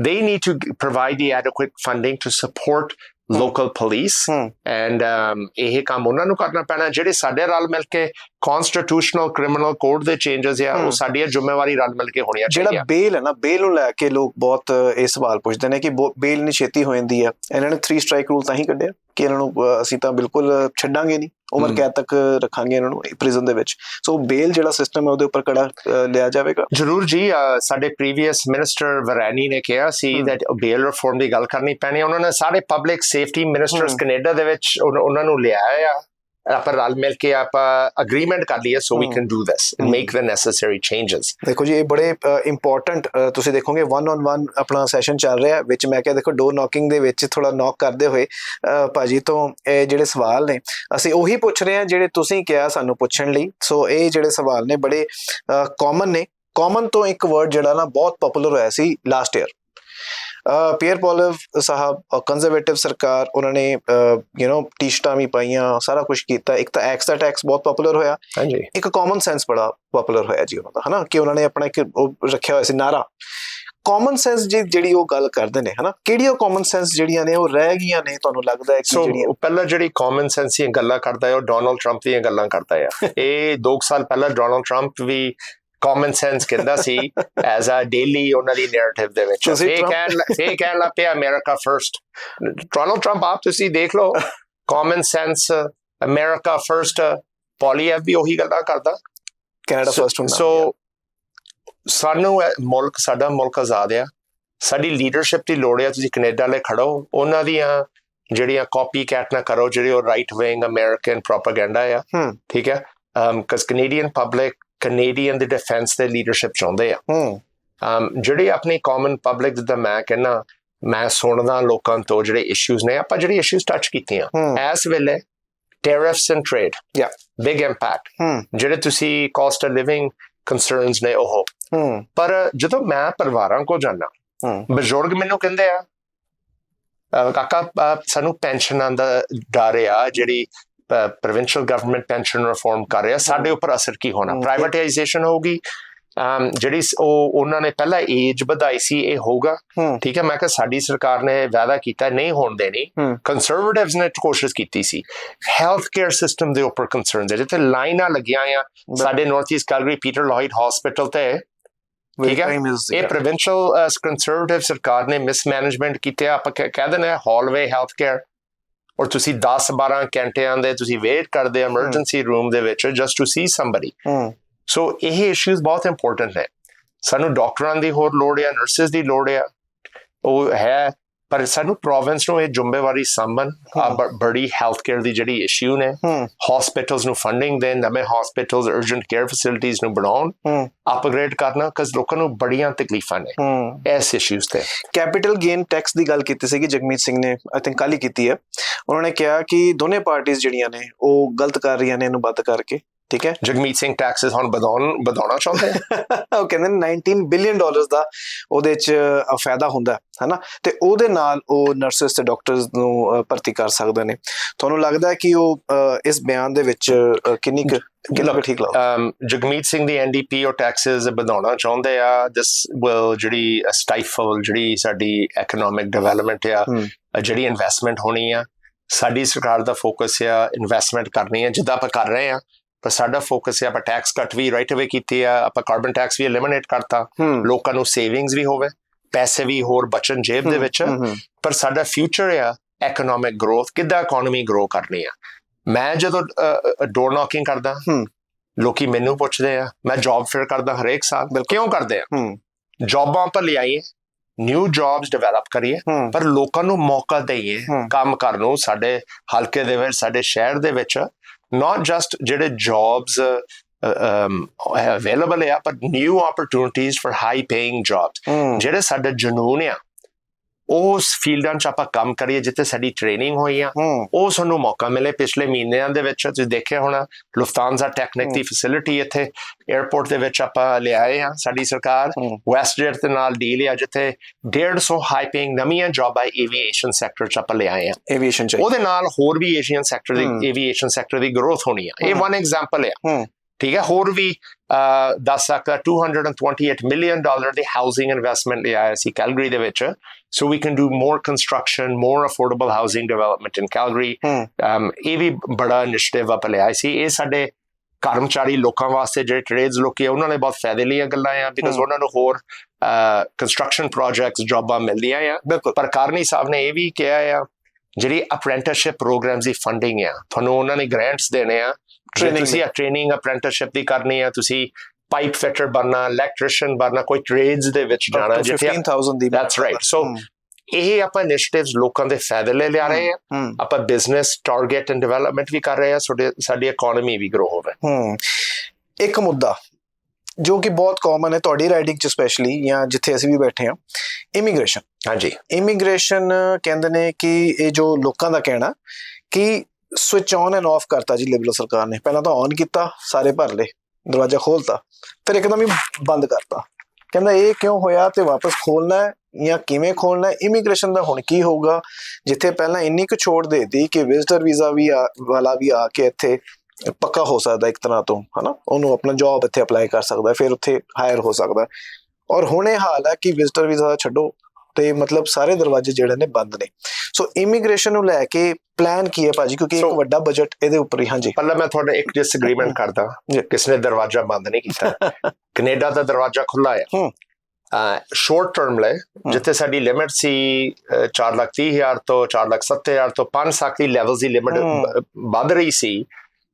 They need to g- provide the adequate funding to support ਹੂੰ। and um, ਇਹ ਕੰਮ ਉਹਨਾਂ ਨੂੰ ਕਰਨਾ ਪੈਣਾ ਜਿਹੜੇ ਸਾਡੇ ਰਲ ਮਿਲ ਕੇ constitutional criminal code ਦੇ changes ਆ। ਉਹ ਸਾਡੀ ਜ਼ਿੰਮੇਵਾਰੀ ਰਲ ਮਿਲ ਕੇ ਹੋਣੀਆਂ ਜਿਹੜਾ ਚਾਹੀਦੀਆਂ। ਬੇਲ ਹੈ ਨਾ ਬੇਲ ਨੂੰ ਲੈ ਕੇ ਲੋਕ ਬਹੁਤ ਇਹ ਸਵਾਲ ਪੁੱਛਦੇ ਨੇ ਕਿ ਬੇਲ ਨਹੀਂ ਛੇਤੀ ਹੋ ਜਾਂਦੀ ਹੈ ਇਹਨਾਂ ਨੇ 3 ਸਟ੍ਰਾਈਕ ਰੂਲ ਤਾਂ ਹੀ ਕੱਢਿਆ ਕਿ ਇਹਨਾਂ ਨੂੰ ਅਸੀਂ ਤਾਂ ਬਿਲਕੁਲ ਛੱਡਾਂਗੇ ਨਹੀਂ। ਉਮਰ। ਕੈਦ ਤੱਕ ਰੱਖਾਂਗੇ ਇਹਨਾਂ ਨੂੰ ਪ੍ਰਿਜ਼ਨ ਦੇ ਵਿੱਚ ਸੋ ਬੇਲ ਜਿਹੜਾ ਸਿਸਟਮ ਹੈ ਉਹਦੇ ਉੱਪਰ ਕੜਾ ਲਿਆ ਜਾਵੇਗਾ ਜ਼ਰੂਰ ਜੀ ਸਾਡੇ ਪ੍ਰੀਵੀਅਸ ਮਿਨਿਸਟਰ ਵਰੈਨੀ ਨੇ ਕਿਹਾ ਸੀ that ਬੇਲ ਰਿਫਾਰਮ ਦੀ ਗੱਲ ਕਰਨੀ ਪੈਣੀ। ਉਹਨਾਂ ਨੇ ਸਾਰੇ ਪਬਲਿਕ ਸੇਫਟੀ ਮਿਨਿਸਟਰਸ। ਕੈਨੇਡਾ ਦੇ ਵਿੱਚ ਉਹਨਾਂ ਨੂੰ ਲਿਆਇਆ ਆਪਾਂ ਰਲ ਮਿਲ ਕੇ ਆਪਾਂ ਅਗਰੀਮੈਂਟ ਕਰ ਲਈਏ so we. Can do this and. Make the necessary changes ਦੇਖੋ ਜੀ ਇਹ ਬੜੇ ਇੰਪੋਰਟੈਂਟ ਤੁਸੀਂ ਦੇਖੋਗੇ 1 ਔਨ 1 ਆਪਣਾ ਸੈਸ਼ਨ ਚੱਲ ਰਿਹਾ ਵਿੱਚ ਮੈਂ ਕਿਹਾ ਦੇਖੋ ਡੋਰ ਨੌਕਿੰਗ ਦੇ ਵਿੱਚ ਥੋੜਾ ਨੌਕ ਕਰਦੇ ਹੋਏ ਭਾਜੀ ਤੋਂ ਇਹ ਜਿਹੜੇ ਸਵਾਲ ਨੇ ਅਸੀਂ ਉਹੀ ਪੁੱਛ ਰਹੇ ਹਾਂ ਜਿਹੜੇ ਤੁਸੀਂ ਕਿਹਾ ਸਾਨੂੰ ਪੁੱਛਣ ਲਈ ਸੋ ਇਹ ਜਿਹੜੇ ਸਵਾਲ ਨੇ ਬੜੇ ਕਾਮਨ ਨੇ ਕਾਮਨ ਤੋਂ ਇੱਕ ਵਰਡ ਜਿਹੜਾ ਨਾ ਬਹੁਤ ਪਪੂਲਰ ਹੋਇਆ ਸੀ ਲਾਸਟ ਈਅਰ ਪੀਅਰ ਪੋਲਵ ਸਾਹਿਬ ਕੰਜ਼ਰਵੇਟਿਵ ਸਰਕਾਰ ਉਹਨਾਂ ਨੇ ਯੂ نو ਟੀ-ਸ਼ਰਟਾਂ ਵੀ ਪਾਈਆਂ ਸਾਰਾ ਕੁਝ ਕੀਤਾ। ਇੱਕ ਤਾਂ ਐਕਸ ਦਾ ਟੈਕਸ ਬਹੁਤ ਪਪੂਲਰ ਹੋਇਆ। ਹਾਂਜੀ। ਇੱਕ ਕਾਮਨ ਸੈਂਸ ਬੜਾ ਪਪੂਲਰ ਹੋਇਆ ਜੀ ਉਹਨਾਂ ਦਾ ਹਨਾ? ਕਿ ਉਹਨਾਂ ਨੇ ਆਪਣਾ ਇੱਕ ਰੱਖਿਆ ਹੋਇਆ ਸੀ ਨਾਰਾ। ਕਾਮਨ ਸੈਂਸ ਜਿਹੜੀ ਉਹ ਗੱਲ ਕਰਦੇ ਨੇ ਹਨਾ? ਕਿਹੜੀਆਂ ਕਾਮਨ ਸੈਂਸ ਜਿਹੜੀਆਂ ਨੇ ਉਹ ਰਹਿ ਗਈਆਂ ਨੇ ਤੁਹਾਨੂੰ ਲੱਗਦਾ ਹੈ ਕਿ ਜਿਹੜੀਆਂ ਪਹਿਲਾਂ ਜਿਹੜੀ ਕਾਮਨ ਸੈਂਸ ਦੀਆਂ ਗੱਲਾਂ ਕਰਦਾ ਹੈ ਉਹ ਡੋਨਲਡ ਟਰੰਪ ਦੀਆਂ ਗੱਲਾਂ ਕਰਦਾ ਹੈ। ਇਹ 2 ਸਾਲ ਪਹਿਲਾਂ ਡੋਨਲਡ ਟਰੰਪ ਵੀ ਕਾਮਨ ਸੈਂਸ ਕਹਿੰਦਾ ਸੀ ਐਜ਼ ਅ ਡੇਲੀ ਉਹਨਾਂ ਦੀ ਨੈਰੇਟਿਵ ਦੇ ਵਿੱਚ Trump- ਕਹਿਣ ਫੇਕ ਕਹਿਣ ਲੱਗ ਪਿਆ ਅਮਰੀਕਾ ਫਰਸਟ ਡੋਨਲਡ ਟਰੰਪ ਆਪ ਤੁਸੀਂ ਦੇਖ ਲਓ common sense America first Poilievre ਵੀ ਉਹੀ ਗੱਲਾਂ ਕਰਦਾ। ਕੈਨੇਡਾ ਸੋ- ਫਰਸਟ ਹੁੰਦਾ। ਸੋ ਸਾਨੂੰ ਮੁਲਕ ਸਾਡਾ ਮੁਲਕ ਆਜ਼ਾਦ ਆ। ਸਾਡੀ ਲੀਡਰਸ਼ਿਪ ਦੀ ਲੋੜ ਆ ਤੁਸੀਂ ਕੈਨੇਡਾ ਲੈ ਖੜੋ। ਉਹਨਾਂ ਦੀਆਂ ਜਿਹੜੀਆਂ ਕਾਪੀ ਕੈਟ ਨਾ ਕਰੋ ਜਿਹੜੀ ਉਹ ਰਾਈਟ ਵਿੰਗ ਅਮਰੀਕਨ ਪ੍ਰੋਪਾਗੈਂਡਾ ਆ। ਠੀਕ ਹੈ ਕਸ ਕੈਨੇਡੀਅਨ ਪਬਲਿਕ ਕੈਨੇਡੀਅਨ ਦੇ ਡਿਫੈਂਸ ਤੇ ਲੀਡਰਸ਼ਿਪ ਚਾਹੁੰਦੇ ਆ। ਹੂੰ। Um, ਜਿਹੜੀ ਆਪਣੀ ਕਾਮਨ ਪਬਲਿਕ ਜਿੱਦਾਂ ਮੈਂ ਕਹਿੰਨਾ ਮੈਂ ਸੁਣਦਾ ਲੋਕਾਂ ਤੋਂ ਜਿਹੜੇ ਇਸ਼ੂਜ਼ ਨੇ ਆਪਾਂ ਜਿਹੜੇ ਇਸ਼ੂਜ਼ ਟੱਚ ਕੀਤੀਆਂ। ਹੂੰ। ਇਸ ਵੇਲੇ tariffs and trade Yeah. Big impact ਜਿਹੜੇ ਤੁਸੀਂ ਕਾਸਟ ਆਫ ਲਿਵਿੰਗ ਕੰਸਰਨਸ ਨੇ ਉਹ। ਪਰ ਜਦੋਂ ਮੈਂ ਪਰਿਵਾਰਾਂ ਕੋ ਜਾਣਾ ਬਜ਼ੁਰਗ ਮੈਨੂੰ ਕਹਿੰਦੇ ਆ ਕਾਕਾ ਸਾਨੂੰ ਪੈਨਸ਼ਨਾਂ ਦਾ ਡਰ ਆ ਜਿਹੜੀ ਪ੍ਰੋਵਿੰਸ਼ੀਅਲ ਗਵਰਨਮੈਂਟ ਪੈਨਸ਼ਨ ਰਿਫਾਰਮ ਕਰ ਰਿਹਾ ਸਾਡੇ ਉੱਪਰ ਅਸਰ ਕੀ ਹੋਣਾ? ਪ੍ਰਾਈਵੇਟਾਈਜੇਸ਼ਨ ਹੋਊਗੀ ਅਮ ਜਿਹੜੀ ਉਹ ਉਹਨਾਂ ਨੇ ਪਹਿਲਾਂ ਏਜ ਵਧਾਈ ਸੀ ਇਹ ਹੋਊਗਾ। ਠੀਕ ਹੈ ਮੈਂ ਕਿਹਾ ਸਾਡੀ ਸਰਕਾਰ ਨੇ ਵਾਅਦਾ ਕੀਤਾ ਨਹੀਂ ਹੋਣ ਦੇਣੀ। ਹਮ। ਕੰਜ਼ਰਵੇਟਿਵਸ ਨੇ ਕੋਸ਼ਿਸ਼ ਕੀਤੀ ਸੀ। ਹੈਲਥ ਕੇਅਰ ਸਿਸਟਮ ਦੇ ਉੱਪਰ ਕੰਸਰਨਸ ਹੈ ਜਿੱਥੇ ਲਾਈਨਾਂ ਲੱਗੀਆਂ ਆ ਸਾਡੇ north east Calgary Peter Lougheed hospital ਤੇ ਠੀਕ ਹੈ। ਇਹ ਪ੍ਰੋਵਿੰਸ਼ੀਅਲ ਕੰਜ਼ਰਵੇਟਿਵ ਸਰਕਾਰ ਨੇ ਮਿਸਮੈਨੇਜਮੈਂਟ ਕੀਤੀ ਆਪਾਂ ਕਹਿ ਦਿੰਦੇ ਹਾਲਵੇ ਹੈਲਥ ਕੇਅਰ ਔਰ ਤੁਸੀਂ 10 12 ਘੰਟਿਆਂ ਦੇ ਤੁਸੀਂ ਵੇਟ ਕਰਦੇ ਐਮਰਜੈਂਸੀ ਰੂਮ ਦੇ ਵਿੱਚ just to see somebody so ਇਹ ਇਸ਼ੂਜ਼ ਬਹੁਤ ਇੰਪੋਰਟੈਂਟ ਹੈ ਸਾਨੂੰ ਡਾਕਟਰਾਂ ਦੀ ਹੋਰ ਲੋੜ ਹੈ ਨਰਸਿਸ ਦੀ ਲੋੜ ਹੈ ਉਹ ਹੈ ਪਰ ਸਾਨੂੰ ਪ੍ਰੋਵਿੰਸ ਨੂੰ ਇਹ ਜ਼ਿੰਮੇਵਾਰੀ ਸੰਭਨ ਬੜੀ ਹੈਲਥ ਕੇਅਰ ਦੀ ਜਿਹੜੀ ਇਸ਼ੂ ਨੇ ਹਸਪੀਟਲਸ ਨੂੰ ਫੰਡਿੰਗ ਦੇਣ ਨਵੇਂ ਹਸਪੀਟਲਸ ਅਰਜੈਂਟ ਕੇਅਰ ਫੈਸਿਲਿਟੀਆਂ ਨੂੰ ਬਣਾਉਣ ਅਪਗ੍ਰੇਡ ਕਰਨਾ ਕਿਉਂਕਿ ਲੋਕਾਂ ਨੂੰ ਬੜੀਆਂ ਤਕਲੀਫਾਂ ਨੇ ਹੂੰ। ਇਸ ਇਸ਼ੂਜ਼ ਤੇ। ਕੈਪੀਟਲ ਗੇਨ ਟੈਕਸ ਦੀ ਗੱਲ ਕੀਤੀ ਸੀਗੀ ਜਗਮੀਤ ਸਿੰਘ ਨੇ ਆਈ ਥਿੰਕ ਕੱਲ ਕੀਤੀ ਹੈ। ਉਹਨਾਂ ਨੇ ਕਿਹਾ ਕਿ ਦੋਨੇ ਪਾਰਟੀਆਂ ਜਿਹੜੀਆਂ ਨੇ ਉਹ ਗਲਤ ਕਰ ਰਹੀਆਂ ਨੇ ਇਹਨੂੰ ਬੰਦ ਕਰਕੇ। ਠੀਕ ਹੈ? ਜਗਮੀਤ ਸਿੰਘ ਟੈਕਸਸ ਹੁਣ ਵਧਾਉਣ ਵਧਾਉਣਾ ਚਾਹੁੰਦੇ ਆ? ਉਹ ਕਹਿੰਦੇ ਨੇ 19 ਬਿਲੀਅਨ ਡਾਲਰਸ ਦਾ ਉਹਦੇ ਚ ਫਾਇਦਾ ਹੁੰਦਾ ਹੈ ਹਨਾ? ਤੇ ਉਹਦੇ ਨਾਲ ਉਹ ਨਰਸਸ ਤੇ ਡਾਕਟਰਸ ਨੂੰ ਭਰਤੀ ਕਰ ਸਕਦੇ ਨੇ। ਤੁਹਾਨੂੰ ਲੱਗਦਾ ਹੈ ਕਿ ਉਹ ਇਸ ਬਿਆਨ ਦੇ ਵਿੱਚ ਕਿੰਨੀ ਕੁ ਕਿੰਨਾ ਠੀਕ ਲੱਗਦਾ ਜਗਮੀਤ ਸਿੰਘ ਦੀ ਐਨਡੀਪੀ ਔਰ ਟੈਕਸਸ ਵਧਾਉਣਾ ਚਾਹੁੰਦੇ ਆ। ਦਿਸ ਵਿਲ ਜਿਹੜੀ ਸਟਾਈਫਲ ਜਿਹੜੀ ਸਾਡੀ ਇਕਨੋਮਿਕ ਡਿਵੈਲਪਮੈਂਟ ਆ ਜਿਹੜੀ ਇਨਵੈਸਟਮੈਂਟ ਹੋਣੀ ਆ ਸਾਡੀ ਸਰਕਾਰ ਦਾ ਫੋਕਸ ਆ ਇਨਵੈਸਟਮੈਂਟ ਕਰਨੀ ਆ ਜਿੱਦਾਂ ਆਪਾਂ ਕਰ ਰਹੇ ਆ। ਪਰ ਸਾਡਾ ਫੋਕਸ ਆ ਆਪਾਂ ਟੈਕਸ ਕੱਟ ਵੀ ਰਾਈਟ ਅਵੇ ਕੀਤੀ ਆ ਆਪਾਂ ਕਾਰਬਨ ਟੈਕਸ ਵੀ ਐਲੀਮੀਨੇਟ ਕਰਤਾ। ਹੂੰ। ਲੋਕਾਂ ਨੂੰ ਸੇਵਿੰਗਸ ਵੀ ਹੋਵੇ ਪੈਸੇ ਵੀ ਹੋਰ ਬਚਨ ਜੇਬ ਦੇ ਵਿੱਚ। ਹੂੰ, ਹੂੰ, ਪਰ ਸਾਡਾ ਫਿਊਚਰ ਆ ਇਕਨੋਮਿਕ ਗਰੋਥ ਕਿੱਦਾਂ ਇਕਨੋਮੀ ਗਰੋ ਕਰਨੀ ਆ। ਮੈਂ ਜਦੋਂ ਡੋਰ ਨੌਕਿੰਗ ਕਰਦਾ ਹੂੰ। ਲੋਕੀ ਮੈਨੂੰ ਪੁੱਛਦੇ ਆ ਮੈਂ ਜੌਬ ਫੇਅਰ ਕਰਦਾ ਹਰੇਕ ਸਾਲ। ਕਿਉਂ ਕਰਦੇ ਆ? ਹੂੰ। ਜੌਬਾਂ ਪਰ ਲਿਆਈਏ ਨਿਊ ਜੌਬਸ ਡਿਵੈਲਪ ਕਰੀਏ ਹੂੰ। ਪਰ ਲੋਕਾਂ ਨੂੰ ਮੌਕਾ ਦਈਏ ਹੂੰ। ਕੰਮ ਕਰਨ ਨੂੰ ਸਾਡੇ ਹਲਕੇ ਦੇ ਵਿੱਚ ਸਾਡੇ ਸ਼ਹਿਰ ਦੇ ਵਿੱਚ। ਨਾਟ ਜਸਟ ਜਿਹੜੇ ਜੌਬਸ ਅਵੇਲੇਬਲ ਆ ਪਰ new opportunities for high paying jobs ਜਿਹੜੇ ਸਾਡਾ ਜਨੂਨ ਆ ਉਸ ਫੀਲਡਾਂ 'ਚ ਆਪਾਂ ਕੰਮ ਕਰੀਏ ਜਿੱਥੇ ਸਾਡੀ ਟ੍ਰੇਨਿੰਗ ਹੋਈ ਆ ਉਹ ਸਾਨੂੰ ਮੌਕਾ ਮਿਲੇ ਪਿਛਲੇ ਮਹੀਨਿਆਂ ਦੇ ਵਿੱਚ ਤੁਸੀਂ ਦੇਖਿਆ ਹੋਣਾ ਲੁਫਤਾਂਜ਼ਾ ਟੈਕਨਿਕ ਦੀ। ਫੈਸਿਲਿਟੀ ਇੱਥੇ 에ਅਰਪੋਰਟ ਦੇ ਵਿੱਚ ਆਪਾਂ ਲਿਆਏ ਆ ਸਾਡੀ ਸਰਕਾਰ। ਵੈਸਟਜੈਟ ਦੇ ਨਾਲ ਡੀਲ ਆ ਜਿੱਥੇ 150 ਹਾਈ ਪੇਇੰਗ ਨਵੀਆਂ ਜੌਬਾਂ ਏਵੀਏਸ਼ਨ ਸੈਕਟਰ 'ਚ ਆਪਾਂ ਲਿਆਏ ਆ ਐਵੀਏਸ਼ਨ ਚ ਉਹਦੇ ਨਾਲ ਹੋਰ ਵੀ ਏਸ਼ੀਅਨ ਸੈਕਟਰ। ਦੀ ਏਵੀਏਸ਼ਨ ਸੈਕਟਰ ਦੀ ਗਰੋਥ ਹੋਣੀ ਆ ਇਹ। ਵਨ ਐਗਜ਼ਾਮਪਲ ਆ। ਠੀਕ ਹੈ ਹੋਰ ਵੀ ਦੱਸ ਸਕਦਾ 228 ਮਿਲੀਅਨ ਡਾਲਰ ਦੀ ਹਾਊਸਿੰਗ ਇਨਵੈਸਟਮੈਂਟ ਲਿਆਇਆ ਸੀ ਕੈਲਗਰੀ ਦੇ ਵਿੱਚ। So we can do more construction more affordable housing development in Calgary ਇਹ ਵੀ ਬੜਾ ਇਨੀਸ਼ੀਏਟਿਵ ਅਪ ਲਿਆ ਸੀ। ਇਹ ਸਾਡੇ ਕਰਮਚਾਰੀ ਲੋਕਾਂ ਵਾਸਤੇ ਜਿਹੜੇ ਟ੍ਰੇਡਸ ਲੋਕੀ ਆ ਉਹਨਾਂ ਲਈ ਬਹੁਤ ਫਾਇਦੇ ਲਈਆਂ ਗੱਲਾਂ ਆ ਬਿਕਾਜ਼। ਉਹਨਾਂ ਨੂੰ ਹੋਰ ਕੰਸਟਰਕਸ਼ਨ ਪ੍ਰੋਜੈਕਟਸ ਜੌਬਾਂ ਮਿਲਦੀਆਂ ਆ। ਬਿਲਕੁਲ। ਪਰ ਕਾਰਨੀ ਸਾਹਿਬ ਨੇ ਇਹ ਵੀ ਕਿਹਾ ਆ ਜਿਹੜੀ ਅਪ੍ਰੈਂਟਿਸਸ਼ਿਪ ਪ੍ਰੋਗਰਾਮਸ ਦੀ ਫੰਡਿੰਗ ਆ ਤੁਹਾਨੂੰ ਉਹਨਾਂ ਨੇ ਗ੍ਰਾਂਟਸ ਦੇਣੇ ਆ Training ਤੁਸੀਂ ਟ੍ਰੇਨਿੰਗ ਅਪ੍ਰੈਂਟਿਸਸ਼ਿਪ ਦੀ ਕਰਨੀ ਆ ਤੁਸੀਂ ਪਾਈਪ ਫਿਟਰ ਬਣਨਾ ਇਲੈਕਟ੍ਰੀਸ਼ੀਅਨ ਬਣਨਾ ਕੋਈ ਟ੍ਰੇਡਸ ਦੇ ਵਿੱਚ ਜਾਣਾ ਜਿੱਥੇ 15000 ਦੀ right. So, ਹੂੰ, ਇਹ ਆਪਾਂ ਇਨੀਸ਼ੀਏਟਿਵਸ ਲੋਕਾਂ ਦੇ ਫਾਇਦੇ ਲਈ ਲਿਆ ਰਹੇ ਆ। ਹੂੰ ਆਪਾਂ ਬਿਜ਼ਨਸ ਟਾਰਗੇਟ ਐਂਡ ਡਿਵੈਲਪਮੈਂਟ ਵੀ ਕਰ ਰਹੇ ਆ ਸਾਡੇ ਸਾਡੀ ਇਕਨੋਮੀ ਵੀ ਗਰੋ ਹੋਵੇ। ਹੂੰ। ਇੱਕ ਮੁੱਦਾ ਜੋ ਕਿ ਬਹੁਤ ਕਾਮਨ ਹੈ ਤੁਹਾਡੀ ਰਾਈਡਿੰਗ ਚ ਸਪੈਸ਼ਲੀ ਜਾਂ ਜਿੱਥੇ ਅਸੀਂ ਵੀ ਬੈਠੇ ਹਾਂ ਇਮੀਗ੍ਰੇਸ਼ਨ ਹਾਂਜੀ। ਇਮੀਗ੍ਰੇਸ਼ਨ ਕਹਿੰਦੇ ਨੇ ਕਿ ਇਹ ਜੋ ਲੋਕਾਂ ਦਾ ਕਹਿਣਾ ਕਿ ਸਵਿਚ ਔਨ ਐਂਡ ਆਫ ਕਰਤਾ ਜੀ ਲਿਬਰਲ ਸਰਕਾਰ ਨੇ। ਪਹਿਲਾਂ ਤਾਂ ਔਨ ਕੀਤਾ, ਸਾਰੇ ਭਰ ਲਏ, ਦਰਵਾਜ਼ਾ ਖੋਲਤਾ, ਫਿਰ ਇੱਕਦਮ ਹੀ ਬੰਦ ਕਰਤਾ। ਕਹਿੰਦਾ ਇਹ ਕਿਉਂ ਹੋਇਆ ਤੇ ਵਾਪਸ ਖੋਲਣਾ ਹੈ ਜਾਂ ਕਿਵੇਂ ਖੋਲਣਾ ਹੈ? ਇਮੀਗ੍ਰੇਸ਼ਨ ਦਾ ਹੁਣ ਕੀ ਹੋਊਗਾ? ਜਿੱਥੇ ਪਹਿਲਾਂ ਇੰਨੀ ਕੁ ਛੋਟ ਦੇਤੀ ਕਿ ਵਿਜ਼ਟਰ ਵੀਜ਼ਾ ਵੀ ਆ- ਵਾਲਾ ਵੀ ਆ ਕੇ ਇੱਥੇ ਪੱਕਾ ਹੋ ਸਕਦਾ ਇੱਕ ਤਰ੍ਹਾਂ ਤੋਂ, ਹਨਾ? ਉਹਨੂੰ ਆਪਣਾ ਜੌਬ ਇੱਥੇ ਅਪਲਾਈ ਕਰ ਸਕਦਾ, ਫਿਰ ਉੱਥੇ ਹਾਇਰ ਹੋ ਸਕਦਾ। ਔਰ ਹੁਣ ਇਹ ਹਾਲ ਹੈ ਕਿ ਵਿਜ਼ਟਰ ਵੀਜ਼ਾ ਛੱਡੋ। ਤੇ ਮਤਲਬ ਸਾਰੇ ਦਰਵਾਜ਼ੇ ਜਿਹੜੇ ਨੇ ਬੰਦ ਨੇ। ਸੋ ਇਮੀਗ੍ਰੇਸ਼ਨ ਨੂੰ ਲੈ ਕੇ ਪਲਾਨ ਕੀ ਹੈ ਭਾਜੀ? ਕਿਉਂਕਿ ਇੱਕ ਵੱਡਾ ਬਜਟ ਇਹਦੇ ਉੱਪਰ ਹੀ ਹਾਂਜੀ। ਪਹਿਲਾਂ ਮੈਂ ਤੁਹਾਡਾ ਇੱਕ ਡਿਸਐਗਰੀਮੈਂਟ ਕਰਦਾ। ਕਿਸ ਨੇ ਦਰਵਾਜ਼ਾ ਬੰਦ ਨਹੀਂ ਕੀਤਾ। ਕੈਨੇਡਾ ਦਾ ਦਰਵਾਜ਼ਾ ਖੁੱਲਾ ਹੈ। ਹੂੰ। ਸ਼ਾਰਟ ਟਰਮ ਲਈ ਜਿੱਥੇ ਸਾਡੀ ਲਿਮਿਟ ਸੀ 4 ਲੱਖ 30 ਹਜ਼ਾਰ ਤੋਂ 4 ਲੱਖ 70 ਹਜ਼ਾਰ ਤੋਂ 5 ਲੱਖ ਦੀ ਲੈਵਲਸ ਦੀ ਲਿਮਿਟ। ਵੱਧ ਰਹੀ ਸੀ।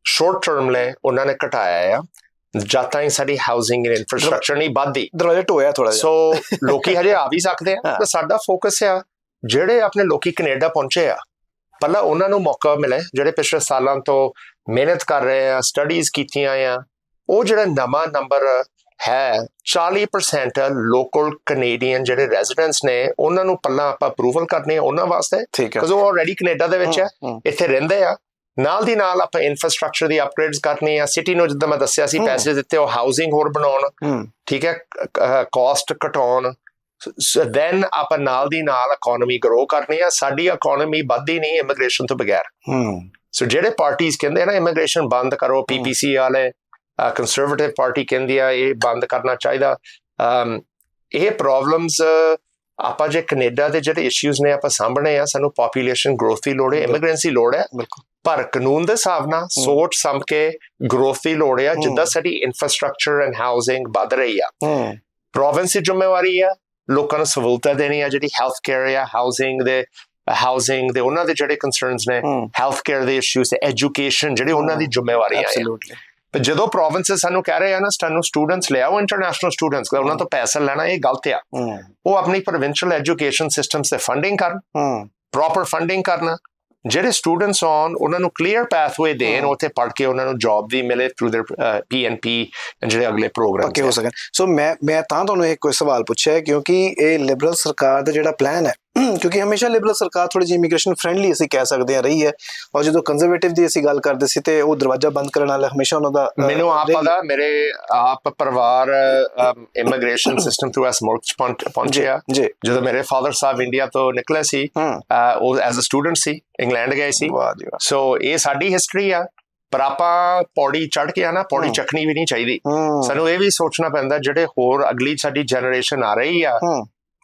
ਸ਼ਾਰਟ ਟਰਮ ਲਈ ਉਹਨਾਂ ਨੇ ਘਟਾਇਆ ਆ। ਜਦ ਤਾਈਂ ਸਾਡੀ ਹਾਊਸਿੰਗ ਇਨਫਰਾਸਟ੍ਰਕਚਰ ਨਹੀਂ ਵੱਧਦੀ। ਦਰਵਾਜ਼ਾ ਢੋਇਆ ਥੋੜਾ ਜਿਹਾ। ਸੋ ਲੋਕੀ ਹਜੇ ਆ ਵੀ ਸਕਦੇ ਆ ਹਾਂ। ਪਰ ਸਾਡਾ ਫੋਕਸ ਆ ਜਿਹੜੇ ਆਪਣੇ ਲੋਕੀ ਕੈਨੇਡਾ ਪਹੁੰਚੇ ਆ ਪਹਿਲਾਂ ਉਹਨਾਂ ਨੂੰ ਮੌਕਾ ਮਿਲੇ ਜਿਹੜੇ ਪਿਛਲੇ ਸਾਲਾਂ ਤੋਂ ਮਿਹਨਤ ਕਰ ਰਹੇ ਆ ਸਟੱਡੀਜ਼ ਕੀਤੀਆਂ ਆ ਉਹ ਜਿਹੜਾ ਨਵਾਂ ਨੰਬਰ ਹੈ 40% ਲੋਕਲ ਕੈਨੇਡੀਅਨ ਜਿਹੜੇ ਰੈਜ਼ੀਡੈਂਟਸ ਨੇ ਉਹਨਾਂ ਨੂੰ ਪੱਲਾ ਆਪਾਂ ਅਪਰੂਵਲ ਕਰਨੀ ਹੈ ਉਹਨਾਂ ਵਾਸਤੇ ਹੈ ਕਿਉਂਕਿ ਉਹ ਆਲਰੇਡੀ ਕੈਨੇਡਾ ਦੇ ਵਿੱਚ ਹੈ ਹੂੰ, ਇੱਥੇ ਰਹਿੰਦੇ ਆ। ਨਾਲ ਦੀ ਨਾਲ ਆਪਾਂ ਇਨਫਰਾਸਟ੍ਰਕਚਰ ਦੀ ਅਪਗ੍ਰੇਡਸ ਕਰਨੀ ਆ ਸਿਟੀ ਨੂੰ ਜਿੱਦਾਂ ਮੈਂ ਦੱਸਿਆ ਸੀ। ਪੈਸੇ ਦਿੱਤੇ ਉਹ ਹਾਊਸਿੰਗ ਹੋਰ ਬਣਾਉਣ ਠੀਕ ਹੈ ਕਾਸਟ ਘਟਾਉਣ ਸੋ ਦੈਨ ਆਪਾਂ ਨਾਲ ਦੀ ਨਾਲ ਇਕਨੋਮੀ ਗਰੋ ਕਰਨੀ ਆ ਸਾਡੀ ਇਕਨੋਮੀ ਵੱਧਦੀ ਨਹੀਂ ਇਮੀਗ੍ਰੇਸ਼ਨ ਤੋਂ ਬਗੈਰ। ਸੋ ਜਿਹੜੇ ਪਾਰਟੀਆਂ ਕਹਿੰਦੇ ਨਾ ਇਮੀਗ੍ਰੇਸ਼ਨ ਬੰਦ ਕਰੋ ਪੀਪੀਸੀ ਵਾਲੇ ਕੰਸਰਵੇਟਿਵ ਪਾਰਟੀ ਕਹਿੰਦੀ ਆ ਇਹ ਬੰਦ ਕਰਨਾ ਚਾਹੀਦਾ। ਇਹ ਪ੍ਰੋਬਲਮਸ ਆਪਾਂ ਜੇ ਕੈਨੇਡਾ ਦੇ ਜਿਹੜੇ ਇਸ਼ੂਜ਼ ਨੇ ਆਪਾਂ ਸਾਹਮਣੇ ਆ ਸਾਨੂੰ ਪੋਪੂਲੇਸ਼ਨ ਗਰੋਥ ਦੀ ਲੋੜ ਹੈ ਇਮੀਗ੍ਰੈਂਸੀ ਲੋੜ ਹੈ। ਬਿਲਕੁਲ। ਪਰ ਕਾਨੂੰਨ ਦੇ ਹਿਸਾਬ ਨਾਲ ਸੋਚ ਸਮ ਕੇ ਗਰੋਥ ਦੀ ਲੋੜ ਹੈ ਜਿੱਦਾਂ ਸਾਡੀ ਇਨਫਰਾਸਟ੍ਰਕਚਰ ਐਂਡ ਹਾਊਸਿੰਗ ਵੱਧ ਰਹੀ ਆ। ਪ੍ਰੋਵਿੰਸ ਦੀ ਜ਼ਿੰਮੇਵਾਰੀ ਆ ਲੋਕਾਂ ਨੂੰ ਸਹੂਲਤਾਂ ਦੇਣੀਆਂ ਜਿਹੜੀ ਹੈਲਥ ਕੇਅਰ ਆ ਹਾਊਸਿੰਗ ਦੇ ਹਾਊਸਿੰਗ ਦੇ ਉਹਨਾਂ ਦੇ ਜਿਹੜੇ ਕੰਸਰਨਸ ਨੇ ਹੈਲਥ ਕੇਅਰ ਦੇ ਇਸ਼ੂਸ ਤੇ ਐਜੂਕੇਸ਼ਨ ਜਿਹੜੇ ਉਹਨਾਂ ਦੀ ਜ਼ਿੰਮੇਵਾਰੀਆਂ ਆ। ਐਬਸੋਲੂਟਲੀ ਪਰ ਜਦੋਂ ਪ੍ਰੋਵਿੰਸਸ ਸਾਨੂੰ ਕਹਿ ਰਹੇ ਆ ਨਾ ਸਾਨੂੰ ਸਟੂਡੈਂਟਸ ਲਿਆਓ ਇੰਟਰਨੈਸ਼ਨਲ ਸਟੂਡੈਂਟਸ ਉਹਨਾਂ ਤੋਂ ਪੈਸਾ ਲੈਣਾ ਇਹ ਗਲਤ ਆ ਹੂੰ ਉਹ ਆਪਣੀ ਪ੍ਰੋਵਿੰਸ਼ੀਅਲ ਐਜੂਕੇਸ਼ਨ ਸਿਸਟਮਸ ਤੇ ਫੰਡਿੰਗ ਕਰਨ ਹੂੰ ਪ੍ਰੋਪਰ ਫੰਡਿੰਗ ਕਰਨਾ ਜਿਹੜੇ ਸਟੂਡੈਂਟਸ ਆਨ ਉਹਨਾਂ ਨੂੰ ਕਲੀਅਰ ਪੈਥਵੇ ਦੇਣ ਹਮ। ਉੱਥੇ ਪੜ੍ਹ ਕੇ ਉਹਨਾਂ ਨੂੰ ਜੌਬ ਵੀ ਮਿਲੇ ਥਰੂ देयर ਪੀਐਨਪੀ ਜਿਹੜੇ ਅਗਲੇ ਪੱਕੇ ਹੋ ਪ੍ਰੋਗਰਾਮ ਸਕਣ ਸੋ ਮੈਂ ਮੈਂ ਤਾਂ ਤੁਹਾਨੂੰ ਇੱਕ ਕੋਈ ਸਵਾਲ ਪੁੱਛਿਆ ਹੈ ਕਿਉਂਕਿ ਇਹ ਲਿਬਰਲ ਸਰਕਾਰ ਦਾ ਜਿਹੜਾ ਪਲਾਨ ਹੈ ਕਿਉਂਕਿ ਹਮੇਸ਼ਾ ਲਿਬਰਲ ਸਰਕਾਰ ਥੋੜੀ ਜਿਹੀ ਇਮੀਗ੍ਰੇਸ਼ਨ ਫ੍ਰੈਂਡਲੀ ਅਸੀਂ ਕਹਿ ਸਕਦੇ ਹਾਂ ਰਹੀ ਹੈ। ਔਰ ਜਦੋਂ ਕੰਜ਼ਰਵੇਟਿਵ ਦੀ ਅਸੀਂ ਗੱਲ ਕਰਦੇ ਸੀ ਤੇ ਉਹ ਦਰਵਾਜ਼ਾ ਬੰਦ ਕਰਨ ਵਾਲਾ ਹਮੇਸ਼ਾ ਉਹਨਾਂ ਦਾ ਮੈਨੂੰ ਆਪ। ਪਤਾ ਮੇਰੇ ਆਪ ਪਰਿਵਾਰ ਇਮੀਗ੍ਰੇਸ਼ਨ ਸਿਸਟਮ ਥਰੂ ਇਸ ਮੁਲਕ ਪਹੁੰਚਿਆ। ਜਦੋਂ ਮੇਰੇ ਫਾਦਰ ਸਾਹਿਬ ਇੰਡੀਆ ਤੋਂ ਨਿਕਲੇ ਸੀ ਉਹ ਐਜ਼ ਅ ਸਟੂਡੈਂਟ ਸੀ ਇੰਗਲੈਂਡ ਗਏ ਸੀ। ਸੋ ਇਹ ਸਾਡੀ ਹਿਸਟਰੀ ਆ। ਪਰ ਆਪਾਂ ਪੌੜੀ ਚੜ ਕੇ ਆ ਨਾ ਪੌੜੀ। ਚੱਕਣੀ ਵੀ ਨਹੀਂ ਚਾਹੀਦੀ। ਸਾਨੂੰ ਇਹ ਵੀ ਸੋਚਣਾ ਪੈਂਦਾ ਜਿਹੜੇ ਹੋਰ ਅਗਲੀ ਸਾਡੀ ਜਨਰੇਸ਼ਨ ਆ ਰਹੀ ਆ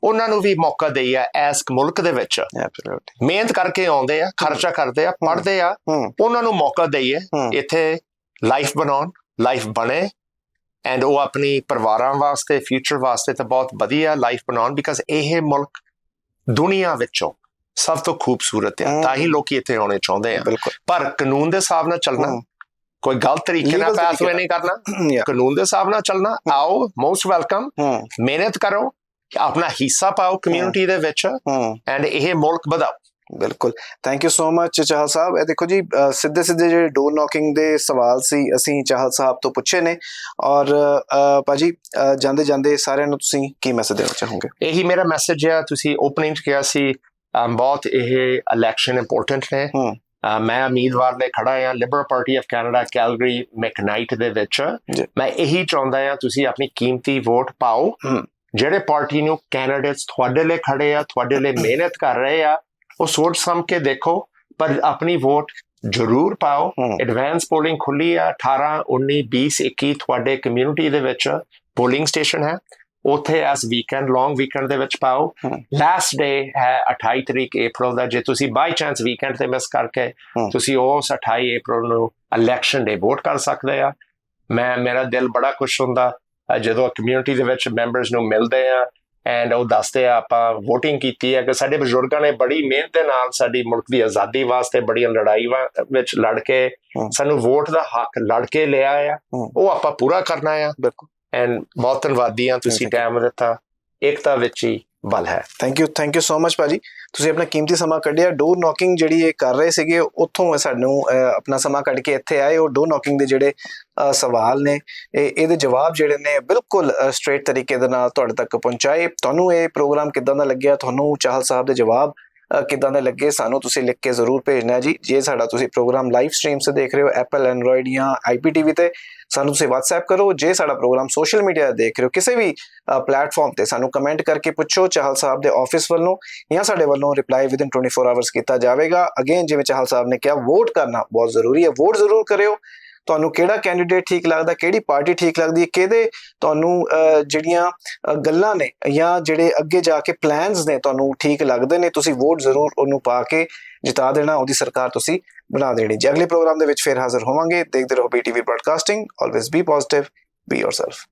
ਉਹਨਾਂ ਨੂੰ ਵੀ ਮੌਕਾ ਦੇਈ ਆ ਇਸ ਮੁਲਕ ਦੇ ਵਿੱਚ। ਐਬਸੋਲੂਟਲੀ ਮਿਹਨਤ ਕਰਕੇ ਆਉਂਦੇ ਆ ਖਰਚਾ ਕਰਦੇ ਆ ਪੜ੍ਹਦੇ ਆ ਉਹਨਾਂ ਨੂੰ ਮੌਕਾ ਦਈਏ ਇੱਥੇ ਲਾਈਫ ਬਣਾਉਣ ਲਾਈਫ ਬਣੇ ਐਂਡ ਉਹ ਆਪਣੀ ਪਰਿਵਾਰਾਂ ਵਾਸਤੇ ਫਿਊਚਰ ਵਾਸਤੇ ਤਾਂ ਬਹੁਤ ਵਧੀਆ ਲਾਈਫ ਬਣਾਉਣ ਬਿਕਾਜ਼ ਇਹ ਮੁਲਕ ਦੁਨੀਆ ਵਿੱਚੋਂ ਸਭ ਤੋਂ ਖੂਬਸੂਰਤ ਹੈ। ਤਾਂ ਹੀ ਲੋਕੀ ਇੱਥੇ ਆਉਣੇ ਚਾਹੁੰਦੇ ਆ। ਪਰ ਕਾਨੂੰਨ ਦੇ ਹਿਸਾਬ ਨਾਲ ਚੱਲਣਾ। ਕੋਈ ਗਲਤ ਤਰੀਕੇ ਨਾਲ ਨਾਲ। ਨਹੀਂ ਕਰਨਾ। ਕਾਨੂੰਨ ਦੇ ਹਿਸਾਬ ਨਾਲ ਚੱਲਣਾ ਆਓ ਮੋਸਟ ਵੈਲਕਮ ਮਿਹਨਤ ਕਰੋ ਆਪਣਾ ਹਿੱਸਾ ਪਾਓ ਕਮਿਊਨਿਟੀ ਦੇ ਵਿੱਚ ਐਂਡ ਇਹ ਮੁਲਕ ਵਧਾਓ। ਬਿਲਕੁਲ। Thank you so much Chahal ਸਾਹਿਬ। ਇਹ ਦੇਖੋ ਜੀ ਸਿੱਧੇ ਸਿੱਧੇ ਜਿਹੜੇ ਡੋਰ ਨੌਕਿੰਗ ਦੇ ਸਵਾਲ ਸੀ ਅਸੀਂ ਚਾਹਲ ਸਾਹਿਬ ਤੋਂ ਪੁੱਛੇ ਨੇ। ਔਰ ਭਾਜੀ ਜਾਂਦੇ ਜਾਂਦੇ ਸਾਰਿਆਂ ਨੂੰ ਤੁਸੀਂ ਕੀ ਮੈਸੇਜ ਦੇਣਾ ਚਾਹੋਗੇ? ਇਹੀ ਮੇਰਾ ਮੈਸੇਜ ਹੈ ਤੁਸੀਂ ਓਪਨਿੰਗ ਕਿਹਾ ਸੀ ਬਹੁਤ ਇਹ ਇਲੈਕਸ਼ਨ ਇੰਪੋਰਟੈਂਟ ਨੇ। ਮੈਂ ਉਮੀਦਵਾਰ ਲਈ ਖੜਾ ਹਾਂ Liberal party of Canada Calgary McKnight ਦੇ ਵਿੱਚ। ਮੈਂ ਇਹੀ ਚਾਹੁੰਦਾ ਹਾਂ ਤੁਸੀਂ ਆਪਣੀ ਕੀਮਤੀ ਵੋਟ ਪਾਓ। ਜਿਹੜੇ ਪਾਰਟੀ ਨੂੰ ਕੈਂਡੀਡੇਟਸ ਤੁਹਾਡੇ ਲਈ ਖੜੇ ਆ ਤੁਹਾਡੇ ਲਈ ਮਿਹਨਤ ਕਰ ਰਹੇ ਆ ਉਹ ਸੋਚ ਸਮ ਕੇ ਦੇਖੋ ਪਰ ਆਪਣੀ ਵੋਟ ਜ਼ਰੂਰ ਪਾਓ। ਐਡਵਾਂਸ ਪੋਲਿੰਗ ਖੁੱਲੀ ਆ 18 19 20 21 ਤੁਹਾਡੇ ਕਮਿਊਨਿਟੀ ਦੇ ਵਿੱਚ ਪੋਲਿੰਗ ਸਟੇਸ਼ਨ ਹੈ ਉੱਥੇ ਇਸ ਵੀਕਐਂਡ ਲੌਂਗ ਵੀਕਐਂਡ ਦੇ ਵਿੱਚ ਪਾਓ। ਲਾਸਟ ਡੇ ਹੈ 28 ਤਰੀਕ ਅਪ੍ਰੈਲ ਦਾ ਜੇ ਤੁਸੀਂ ਬਾਈ ਚਾਂਸ ਵੀਕਐਂਡ ਤੇ ਮਿਸ ਕਰਕੇ। ਤੁਸੀਂ ਉਸ 28 ਅਪ੍ਰੈਲ ਨੂੰ ਇਲੈਕਸ਼ਨ ਡੇ ਵੋਟ ਕਰ ਸਕਦੇ ਆ ਮੈਂ ਮੇਰਾ ਦਿਲ ਬੜਾ ਖੁਸ਼ ਹੁੰਦਾ ਜਦੋਂ ਕਮਿਊਨਿਟੀ ਦੇ ਵਿੱਚ ਮੈਂਬਰਸ ਨੂੰ ਮਿਲਦੇ ਆ ਐਂਡ ਉਹ ਦੱਸਦੇ ਆ ਆਪਾਂ VOTING ਕੀਤੀ ਹੈ ਕਿ ਸਾਡੇ ਬਜ਼ੁਰਗਾਂ ਨੇ ਬੜੀ ਮਿਹਨਤ ਦੇ ਨਾਲ ਸਾਡੀ ਮੁਲਕ ਦੀ ਆਜ਼ਾਦੀ ਵਾਸਤੇ ਬੜੀਆਂ ਲੜਾਈਆਂ ਵਿੱਚ ਲੜ ਕੇ। ਸਾਨੂੰ ਵੋਟ ਦਾ ਹੱਕ ਲੜ ਕੇ ਲਿਆ ਆ। ਉਹ ਆਪਾਂ ਪੂਰਾ ਕਰਨਾ ਆ ਬਿਲਕੁਲ ਐਂਡ ਬਹੁਤ ਧੰਨਵਾਦੀ ਆ ਤੁਸੀਂ. ਟਾਈਮ ਦਿੱਤਾ ਏਕਤਾ ਵਿੱਚ ਹੀ ਬਲ ਹੈ। Thank you thank you so much ਭਾਜੀ। ਤੁਸੀਂ ਆਪਣਾ ਕੀਮਤੀ ਸਮਾਂ ਕੱਢਿਆ। ਡੋਰ ਨੌਕਿੰਗ ਜਿਹੜੀ ਇਹ ਕਰ ਰਹੇ ਸੀਗੇ ਉੱਥੋਂ ਸਾਨੂੰ ਆਪਣਾ ਸਮਾਂ ਕੱਢ ਕੇ ਇੱਥੇ ਆਏ। ਉਹ ਡੋਰ ਨੌਕਿੰਗ ਦੇ ਜਿਹੜੇ ਸਵਾਲ ਨੇ ਇਹਦੇ ਜਵਾਬ ਜਿਹੜੇ ਨੇ ਬਿਲਕੁਲ ਸਟ੍ਰੇਟ ਤਰੀਕੇ ਦੇ ਨਾਲ ਤੁਹਾਡੇ ਤੱਕ ਪਹੁੰਚਾਏ। ਤੁਹਾਨੂੰ ਇਹ ਪ੍ਰੋਗਰਾਮ ਕਿੱਦਾਂ ਦਾ ਲੱਗਿਆ? ਤੁਹਾਨੂੰ ਚਾਹਲ ਸਾਹਿਬ ਦੇ ਜਵਾਬ ਅਹ, ਕਿੱਦਾਂ ਦੇ ਲੱਗੇ? ਸਾਨੂੰ ਤੁਸੀਂ ਲਿਖ ਕੇ ਜ਼ਰੂਰ ਭੇਜਣਾ ਜੀ। ਜੇ ਸਾਡਾ ਤੁਸੀਂ ਪ੍ਰੋਗਰਾਮ ਲਾਈਵ ਸਟ੍ਰੀਮ ਸੇ ਦੇਖ ਰਹੇ ਹੋ ਐਪਲ ਐਂਡਰੋਇਡ ਜਾਂ ਆਈਪੀਟੀਵੀ ਤੇ ਸਾਨੂੰ ਤੁਸੀਂ WhatsApp ਕਰੋ, ਜੇ ਸਾਡਾ ਪ੍ਰੋਗਰਾਮ ਸੋਸ਼ਲ ਮੀਡੀਆ ਤੇ ਦੇਖ ਰਹੇ ਹੋ, ਕਿਸੇ ਵੀ ਪਲੇਟਫਾਰਮ ਤੇ ਸਾਨੂੰ ਕਮੈਂਟ ਕਰਕੇ ਪੁੱਛੋ, ਚਾਹਲ ਸਾਹਿਬ ਦੇ ਆਫਿਸ ਵੱਲੋਂ ਜਾਂ ਸਾਡੇ ਵੱਲੋਂ ਰਿਪਲਾਈ ਵਿਦਿਨ 24 ਆਵਰਸ ਕੀਤਾ ਜਾਵੇਗਾ। ਅਗੇਨ ਜਿਵੇਂ ਚਾਹਲ ਸਾਹਿਬ ਨੇ ਕਿਹਾ ਵੋਟ ਕਰਨਾ ਬਹੁਤ ਜ਼ਰੂਰੀ ਹੈ ਵੋਟ ਜ਼ਰੂਰ ਕਰਿਓ। ਤੁਹਾਨੂੰ ਕਿਹੜਾ ਕੈਂਡੀਡੇਟ ਠੀਕ ਲੱਗਦਾ, ਕਿਹੜੀ ਪਾਰਟੀ ਠੀਕ ਲੱਗਦੀ ਹੈ, ਕਿਹਦੇ ਤੁਹਾਨੂੰ ਜਿਹੜੀਆਂ ਗੱਲਾਂ ਨੇ ਜਾਂ ਜਿਹੜੇ ਅੱਗੇ ਜਾ ਕੇ ਪਲਾਨਸ ਨੇ ਤੁਹਾਨੂੰ ਠੀਕ ਲੱਗਦੇ ਨੇ, ਤੁਸੀਂ ਵੋਟ ਜ਼ਰੂਰ ਉਹਨੂੰ ਪਾ ਕੇ ਜਿਤਾ ਦੇਣਾ, ਉਹਦੀ ਸਰਕਾਰ ਤੁਸੀਂ ਬਣਾ ਦੇਣੀ। ਜੇ ਅਗਲੇ ਪ੍ਰੋਗਰਾਮ ਦੇ ਵਿੱਚ ਫਿਰ ਹਾਜ਼ਰ ਹੋਵਾਂਗੇ, ਦੇਖਦੇ ਰਹੋ BTV broadcasting always be positive be yourself